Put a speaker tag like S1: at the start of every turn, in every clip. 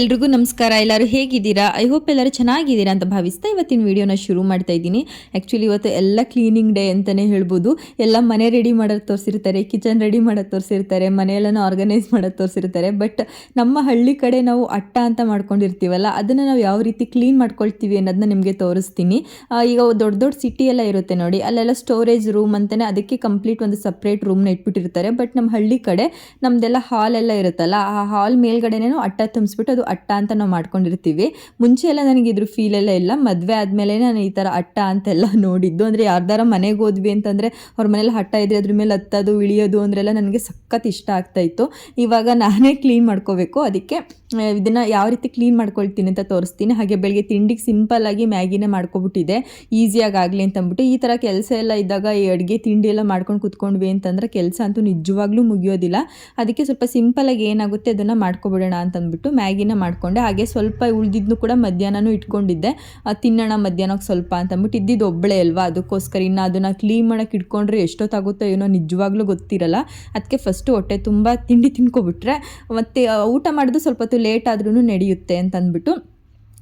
S1: ಎಲ್ರಿಗೂ ನಮಸ್ಕಾರ. ಎಲ್ಲರೂ ಹೇಗಿದ್ದೀರಾ? ಐ ಹೋಪ್ ಎಲ್ಲರೂ ಚೆನ್ನಾಗಿದ್ದೀರಾ ಅಂತ ಭಾವಿಸ್ತಾ ಇವತ್ತಿನ ವಿಡಿಯೋನ ಶುರು ಮಾಡ್ತಾ ಇದ್ದೀನಿ. ಆ್ಯಕ್ಚುಲಿ ಇವತ್ತು ಎಲ್ಲ ಕ್ಲೀನಿಂಗ್ ಡೇ ಅಂತಲೇ ಹೇಳ್ಬೋದು. ಎಲ್ಲ ಮನೆ ರೆಡಿ ಮಾಡೋದು ತೋರಿಸಿರ್ತಾರೆ ಕಿಚನ್ ರೆಡಿ ಮಾಡೋದು ತೋರಿಸಿರ್ತಾರೆ ಮನೆಯೆಲ್ಲ ಆರ್ಗನೈಸ್ ಮಾಡೋದು ತೋರಿಸಿರ್ತಾರೆ. ಬಟ್ ನಮ್ಮ ಹಳ್ಳಿ ಕಡೆ ನಾವು ಅಟ್ಟ ಅಂತ ಮಾಡ್ಕೊಂಡಿರ್ತೀವಲ್ಲ, ಅದನ್ನು ನಾವು ಯಾವ ರೀತಿ ಕ್ಲೀನ್ ಮಾಡ್ಕೊಳ್ತೀವಿ ಅನ್ನೋದನ್ನ ನಿಮಗೆ ತೋರಿಸ್ತೀನಿ. ಈಗ ದೊಡ್ಡ ದೊಡ್ಡ ಸಿಟಿ ಎಲ್ಲ ಇರುತ್ತೆ ನೋಡಿ. ಅಲ್ಲೆಲ್ಲ ಸ್ಟೋರೇಜ್ ರೂಮ್ ಅಂತಲೇ ಅದಕ್ಕೆ ಕಂಪ್ಲೀಟ್ ಒಂದು ಸಪ್ರೇಟ್ ರೂಮ್ನ ಇಟ್ಬಿಟ್ಟಿರ್ತಾರೆ. ಬಟ್ ನಮ್ಮ ಹಳ್ಳಿ ಕಡೆ ನಮ್ದೆಲ್ಲ ಹಾಲ್ ಎಲ್ಲ ಇರುತ್ತಲ್ಲ, ಆ ಹಾಲ್ ಮೇಲ್ಗಡೆನೇನು ಅಟ್ಟ ತುಂಬಿಸ್ಬಿಟ್ಟು ಅದು ಅಟ್ಟ ಅಂತ ನಾವು ಮಾಡ್ಕೊಂಡಿರ್ತೀವಿ. ಮುಂಚೆ ಎಲ್ಲ ನನಗೆ ಇದ್ರ ಫೀಲ್ ಎಲ್ಲ ಇಲ್ಲ. ಮದುವೆ ಆದಮೇಲೆ ನಾನು ಈ ಥರ ಅಟ್ಟ ಅಂತೆಲ್ಲ ನೋಡಿದ್ದು. ಅಂದರೆ ಯಾರ್ದಾರ ಮನೆಗೆ ಹೋದ್ವಿ ಅಂತಂದರೆ ಅವ್ರ ಮನೇಲಿ ಹಟ್ಟ ಇದ್ರೆ ಅದ್ರ ಮೇಲೆ ಹತ್ತೋದು, ಇಳಿಯೋದು ಅಂದ್ರೆಲ್ಲ ನನಗೆ ಸಖತ್ ಇಷ್ಟ ಆಗ್ತಾಯಿತ್ತು ಇವಾಗ ನಾನೇ ಕ್ಲೀನ್ ಮಾಡ್ಕೋಬೇಕು. ಅದಕ್ಕೆ ಇದನ್ನು ಯಾವ ರೀತಿ ಕ್ಲೀನ್ ಮಾಡ್ಕೊಳ್ತೀನಿ ಅಂತ ತೋರಿಸ್ತೀನಿ. ಹಾಗೆ ಬೆಳಗ್ಗೆ ತಿಂಡಿಗೆ ಸಿಂಪಲ್ ಆಗಿ ಮ್ಯಾಗಿನೇ ಮಾಡ್ಕೊಬಿಟ್ಟಿದೆ. ಈಸಿಯಾಗಿ ಆಗಲಿ ಅಂತ ಅಂದ್ಬಿಟ್ಟು. ಈ ಥರ ಕೆಲಸ ಎಲ್ಲ ಇದ್ದಾಗ ಈ ಅಡುಗೆ, ತಿಂಡಿ ಎಲ್ಲ ಮಾಡ್ಕೊಂಡು ಕುತ್ಕೊಂಡ್ವಿ ಅಂತಂದ್ರೆ ಕೆಲಸ ಅಂತೂ ನಿಜವಾಗ್ಲೂ ಮುಗಿಯೋದಿಲ್ಲ. ಅದಕ್ಕೆ ಸ್ವಲ್ಪ ಸಿಂಪಲಾಗಿ ಏನಾಗುತ್ತೆ ಅದನ್ನು ಮಾಡ್ಕೊಬಿಡೋಣ ಅಂತ ಅಂದ್ಬಿಟ್ಟು ಮ್ಯಾಗಿನ ಮಾಡ್ಕೊಂಡೆ. ಹಾಗೆ ಸ್ವಲ್ಪ ಉಳಿದಿದ್ನು ಕೂಡ ಮಧ್ಯಾಹ್ನನೂ ಇಟ್ಕೊಂಡಿದ್ದೆ. ತಿನ್ನೋಣ ಮಧ್ಯಾಹ್ನಕ್ಕೆ ಸ್ವಲ್ಪ ಅಂತ ಅಂದ್ಬಿಟ್ಟು ಇದ್ದಿದ್ದು ಒಬ್ಬಳೇ ಅಲ್ವಾ? ಅದಕ್ಕೋಸ್ಕರ ಇನ್ನು ಅದನ್ನು ಕ್ಲೀನ್ ಮಾಡೋಕ್ಕೆ ಇಟ್ಕೊಂಡ್ರೆ ಎಷ್ಟೊತ್ತಾಗುತ್ತೋ ಏನೋ ನಿಜವಾಗ್ಲೂ ಗೊತ್ತಿರಲ್ಲ. ಅದಕ್ಕೆ ಫಸ್ಟು ಹೊಟ್ಟೆ ತುಂಬ ತಿಂಡಿ ತಿನ್ಕೊಬಿಟ್ರೆ, ಮತ್ತು ಊಟ ಮಾಡೋದು ಸ್ವಲ್ಪ ಹೊತ್ತು ಲೇಟ್ ಆದ್ರೂ ನಡೆಯುತ್ತೆ ಅಂತ ಅಂದ್ಬಿಟ್ಟು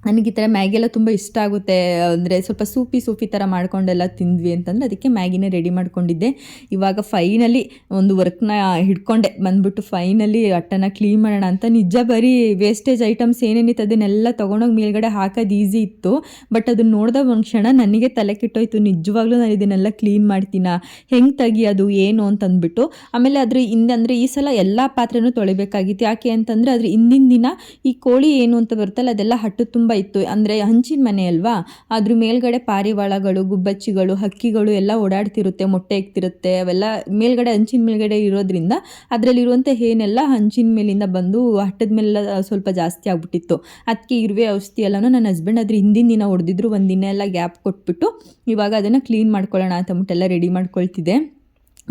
S1: ನನಗೆ ಈ ಥರ ಮ್ಯಾಗಿ ಎಲ್ಲ ತುಂಬ ಇಷ್ಟ ಆಗುತ್ತೆ. ಅಂದರೆ ಸ್ವಲ್ಪ ಸೂಪಿ ಸೂಪಿ ಥರ ಮಾಡ್ಕೊಂಡೆಲ್ಲ ತಿಂದ್ವಿ ಅಂತಂದರೆ ಅದಕ್ಕೆ ಮ್ಯಾಗಿನೇ ರೆಡಿ ಮಾಡ್ಕೊಂಡಿದ್ದೆ. ಇವಾಗ ಫೈನಲಿ ಒಂದು ವರ್ಕ್ನ ಹಿಡ್ಕೊಂಡೆ. ಬಂದ್ಬಿಟ್ಟು ಫೈನಲಿ ಅಟ್ಟನ ಕ್ಲೀನ್ ಮಾಡೋಣ ಅಂತ. ನಿಜ ಬರೀ ವೇಸ್ಟೇಜ್ ಐಟಮ್ಸ್ ಏನೇನಿತ್ತು ಅದನ್ನೆಲ್ಲ ತೊಗೊಂಡೋಗಿ ಮೇಲ್ಗಡೆ ಹಾಕೋದು ಈಸಿ ಇತ್ತು. ಬಟ್ ಅದನ್ನ ನೋಡಿದ ಒಂದು ಕ್ಷಣ ನನಗೆ ತಲೆ ಕೆಟ್ಟೋಯ್ತು. ನಿಜವಾಗ್ಲೂ ನಾನು ಇದನ್ನೆಲ್ಲ ಕ್ಲೀನ್ ಮಾಡ್ತೀನ? ಹೆಂಗೆ ತೆಗಿಯೋದು? ಏನು ಅಂತಂದ್ಬಿಟ್ಟು. ಆಮೇಲೆ ಅದ್ರ ಹಿಂದೆ ಅಂದರೆ ಈ ಸಲ ಎಲ್ಲ ಪಾತ್ರೆನೂ ತೊಳಿಬೇಕಾಗಿತ್ತು. ಯಾಕೆ ಅಂತಂದರೆ ಅದ್ರ ಹಿಂದಿನ ದಿನ ಈ ಕೋಳಿ ಏನು ಅಂತ ಬರುತ್ತಲ್ಲ ಅದೆಲ್ಲ ಹಟ್ಟು ತುಂಬ ಇತ್ತು. ಅಂದರೆ ಹಂಚಿನ ಮನೆ ಅಲ್ವಾ? ಅದ್ರ ಮೇಲ್ಗಡೆ ಪಾರಿವಾಳಗಳು, ಗುಬ್ಬಚ್ಚಿಗಳು, ಹಕ್ಕಿಗಳು ಎಲ್ಲ ಓಡಾಡ್ತಿರುತ್ತೆ, ಮೊಟ್ಟೆ ಇಕ್ತಿರುತ್ತೆ ಅವೆಲ್ಲ ಮೇಲ್ಗಡೆ ಹಂಚಿನ ಮೇಲ್ಗಡೆ ಇರೋದ್ರಿಂದ ಅದರಲ್ಲಿರುವಂಥ ಏನೆಲ್ಲ ಹಂಚಿನ ಮೇಲಿಂದ ಬಂದು ಹಟ್ಟದ ಮೇಲೆಲ್ಲ ಸ್ವಲ್ಪ ಜಾಸ್ತಿ ಆಗ್ಬಿಟ್ಟಿತ್ತು. ಅದಕ್ಕೆ ಇರುವೆ, ಔಷಧಿ ಎಲ್ಲನೂ ನನ್ನ ಹಸ್ಬೆಂಡ್ ಅದ್ರ ಹಿಂದಿನ ದಿನ ಹೊಡೆದಿದ್ರು, ಒಂದು ದಿನ ಎಲ್ಲ ಗ್ಯಾಪ್ ಕೊಟ್ಬಿಟ್ಟು ಇವಾಗ ಅದನ್ನು ಕ್ಲೀನ್ ಮಾಡ್ಕೊಳ್ಳೋಣ ಅಂತ ಅಂದ್ಬಿಟ್ಟು ಎಲ್ಲ ರೆಡಿ ಮಾಡ್ಕೊಳ್ತಿದ್ದೆ.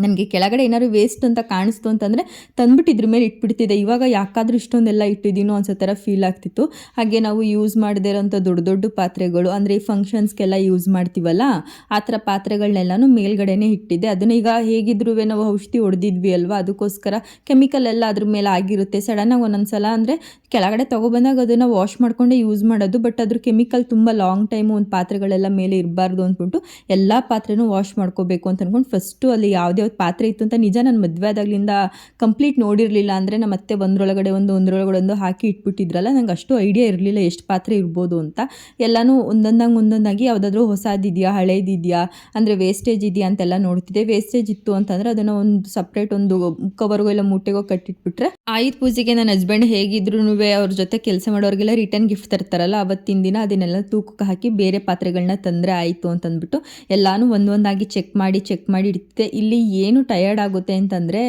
S1: ನನಗೆ ಕೆಳಗಡೆ ಏನಾದ್ರು ವೇಸ್ಟ್ ಅಂತ ಕಾಣಿಸ್ತು ಅಂತಂದರೆ ತಂದ್ಬಿಟ್ಟು ಇದ್ರ ಮೇಲೆ ಇಟ್ಬಿಡ್ತಿದ್ದೆ. ಇವಾಗ ಯಾಕಾದ್ರೂ ಇಷ್ಟೊಂದೆಲ್ಲ ಇಟ್ಟಿದ್ದೀನೋ ಅನ್ಸೋ ಥರ ಫೀಲ್ ಆಗ್ತಿತ್ತು. ಹಾಗೆ ನಾವು ಯೂಸ್ ಮಾಡದೇ ಇರೋಂಥ ದೊಡ್ಡ ದೊಡ್ಡ ಪಾತ್ರೆಗಳು, ಅಂದರೆ ಈ ಫಂಕ್ಷನ್ಸ್ಗೆಲ್ಲ ಯೂಸ್ ಮಾಡ್ತೀವಲ್ಲ, ಆ ಥರ ಪಾತ್ರೆಗಳನ್ನೆಲ್ಲನೂ ಮೇಲ್ಗಡೆನೇ ಇಟ್ಟಿದ್ದೆ. ಅದನ್ನ ಈಗ ಹೇಗಿದ್ರೂ ನಾವು ಔಷಧಿ ಹೊಡೆದಿದ್ವಿ ಅಲ್ವಾ, ಅದಕ್ಕೋಸ್ಕರ ಕೆಮಿಕಲ್ ಎಲ್ಲ ಅದ್ರ ಮೇಲೆ ಆಗಿರುತ್ತೆ. ಸಡನ್ನಾಗಿ ಒಂದೊಂದು ಸಲ ಅಂದರೆ ಕೆಳಗಡೆ ತೊಗೊಬಂದಾಗ ಅದನ್ನು ವಾಶ್ ಮಾಡಿಕೊಂಡೇ ಯೂಸ್ ಮಾಡೋದು ಬಟ್ ಅದ್ರ ಕೆಮಿಕಲ್ ತುಂಬ ಲಾಂಗ್ ಟೈಮು ಒಂದು ಪಾತ್ರೆಗಳೆಲ್ಲ ಮೇಲೆ ಇರಬಾರ್ದು ಅಂದ್ಬಿಟ್ಟು ಎಲ್ಲ ಪಾತ್ರೆನೂ ವಾಶ್ ಮಾಡ್ಕೋಬೇಕು ಅಂತ ಅಂದ್ಕೊಂಡು ಫಸ್ಟು ಅಲ್ಲಿ ಯಾವ್ದ್ಯಾವ್ದು ಪಾತ್ರೆ ಇತ್ತು ಅಂತ ನಿಜ ನಾನು ಮದುವೆ ಆದಾಗಲಿಂದ ಕಂಪ್ಲೀಟ್ ನೋಡಿರಲಿಲ್ಲ ಅಂದರೆ ನಮ್ಮ ಅತ್ತೆ ಒಂದರೊಳಗಡೆ ಒಂದು ಒಂದರೊಳಗಡೆ ಒಂದು ಹಾಕಿ ಇಟ್ಬಿಟ್ಟಿದ್ರಲ್ಲ, ನಂಗೆ ಅಷ್ಟು ಐಡಿಯಾ ಇರಲಿಲ್ಲ ಎಷ್ಟು ಪಾತ್ರೆ ಇರ್ಬೋದು ಅಂತ. ಎಲ್ಲನೂ ಒಂದೊಂದಾಗಿ ಒಂದೊಂದಾಗಿ ಯಾವುದಾದ್ರೂ ಹೊಸದಿದೆಯಾ ಹಳೇದಿದೆಯಾ ಅಂದರೆ ವೇಸ್ಟೇಜ್ ಇದೆಯಾ ಅಂತೆಲ್ಲ ನೋಡ್ತಿದ್ದೆ. ವೇಸ್ಟೇಜ್ ಇತ್ತು ಅಂತಂದರೆ ಅದನ್ನು ಒಂದು ಸಪ್ರೇಟ್ ಒಂದು ಕವರ್ಗೋ ಇಲ್ಲ ಮೂಟೆಗೋ ಕಟ್ಟಿಟ್ಬಿಟ್ರೆ ಆಯುಧ ಪೂಜೆಗೆ ನನ್ನ ಹಸ್ಬೆಂಡ್ ಹೇಗಿದ್ರು ಅವ್ರ ಜೊತೆ ಕೆಲಸ ಮಾಡೋರಿಗೆಲ್ಲ ರಿಟರ್ನ್ ಗಿಫ್ಟ್ ತರ್ತಾರಲ್ಲ, ಅವತ್ತಿನ ದಿನ ಅದನ್ನೆಲ್ಲ ತೂಕಕ್ಕೆ ಹಾಕಿ ಬೇರೆ ಪಾತ್ರೆಗಳನ್ನ ತಂದರೆ ಆಯಿತು ಅಂತಂದ್ಬಿಟ್ಟು ಎಲ್ಲಾನು ಒಂದೊಂದಾಗಿ ಚೆಕ್ ಮಾಡಿ ಚೆಕ್ ಮಾಡಿ ಇಡ್ತಿದ್ದೆ. ಇಲ್ಲಿ ಏನು ಟಯರ್ಡ್ ಆಗುತ್ತೆ ಅಂತಂದರೆ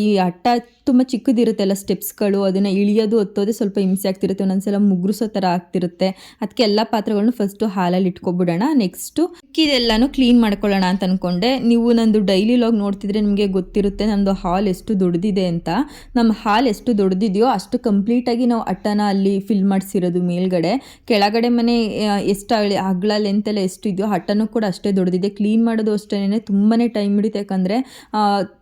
S1: ಈ ಅಟ್ಟ ತುಂಬ ಚಿಕ್ಕದಿರುತ್ತೆ ಎಲ್ಲ ಸ್ಟೆಪ್ಸ್ಗಳು, ಅದನ್ನು ಇಳಿಯೋದು ಹೊತ್ತೋದೇ ಸ್ವಲ್ಪ ಹಿಂಸೆ ಆಗ್ತಿರುತ್ತೆ, ಒಂದೊಂದ್ಸಲ ಮುಗ್ರಿಸೋ ಥರ ಆಗ್ತಿರುತ್ತೆ. ಅದಕ್ಕೆ ಎಲ್ಲ ಪಾತ್ರೆಗಳನ್ನು ಫಸ್ಟು ಹಾಲಲ್ಲಿ ಇಟ್ಕೊಬಿಡೋಣ. ನೆಕ್ಸ್ಟು ಇದೆಲ್ಲನೂ ಕ್ಲೀನ್ ಮಾಡ್ಕೊಳ್ಳೋಣ ಅಂತ ಅಂದ್ಕೊಂಡೆ ನೀವು ನಂದು ಡೈಲಿ ಲಾಗ್ ನೋಡ್ತಿದ್ರೆ ನಿಮಗೆ ಗೊತ್ತಿರುತ್ತೆ ನಂದು ಹಾಲ್ ಎಷ್ಟು ದೊಡ್ಡದಿದೆ ಅಂತ. ನಮ್ಮ ಹಾಲ್ ಎಷ್ಟು ದೊಡ್ಡದಿದೆಯೋ ಅಷ್ಟು ಕಂಪ್ಲೀಟಾಗಿ ನಾವು ಅಟ್ಟನ ಅಲ್ಲಿ ಫಿಲ್ ಮಾಡಿಸಿರೋದು ಮೇಲ್ಗಡೆ. ಕೆಳಗಡೆ ಮನೆ ಎಷ್ಟು ಲೆಂತ್ ಎಲ್ಲ ಎಷ್ಟು ಇದೆಯೋ ಹಟ್ಟನೂ ಕೂಡ ಅಷ್ಟೇ ದೊಡ್ಡದಿದೆ ಕ್ಲೀನ್ ಮಾಡೋದು ಅಷ್ಟೇ ತುಂಬಾ ಟೈಮ್ ಹಿಡಿಯುತ್ತೆ ಯಾಕಂದರೆ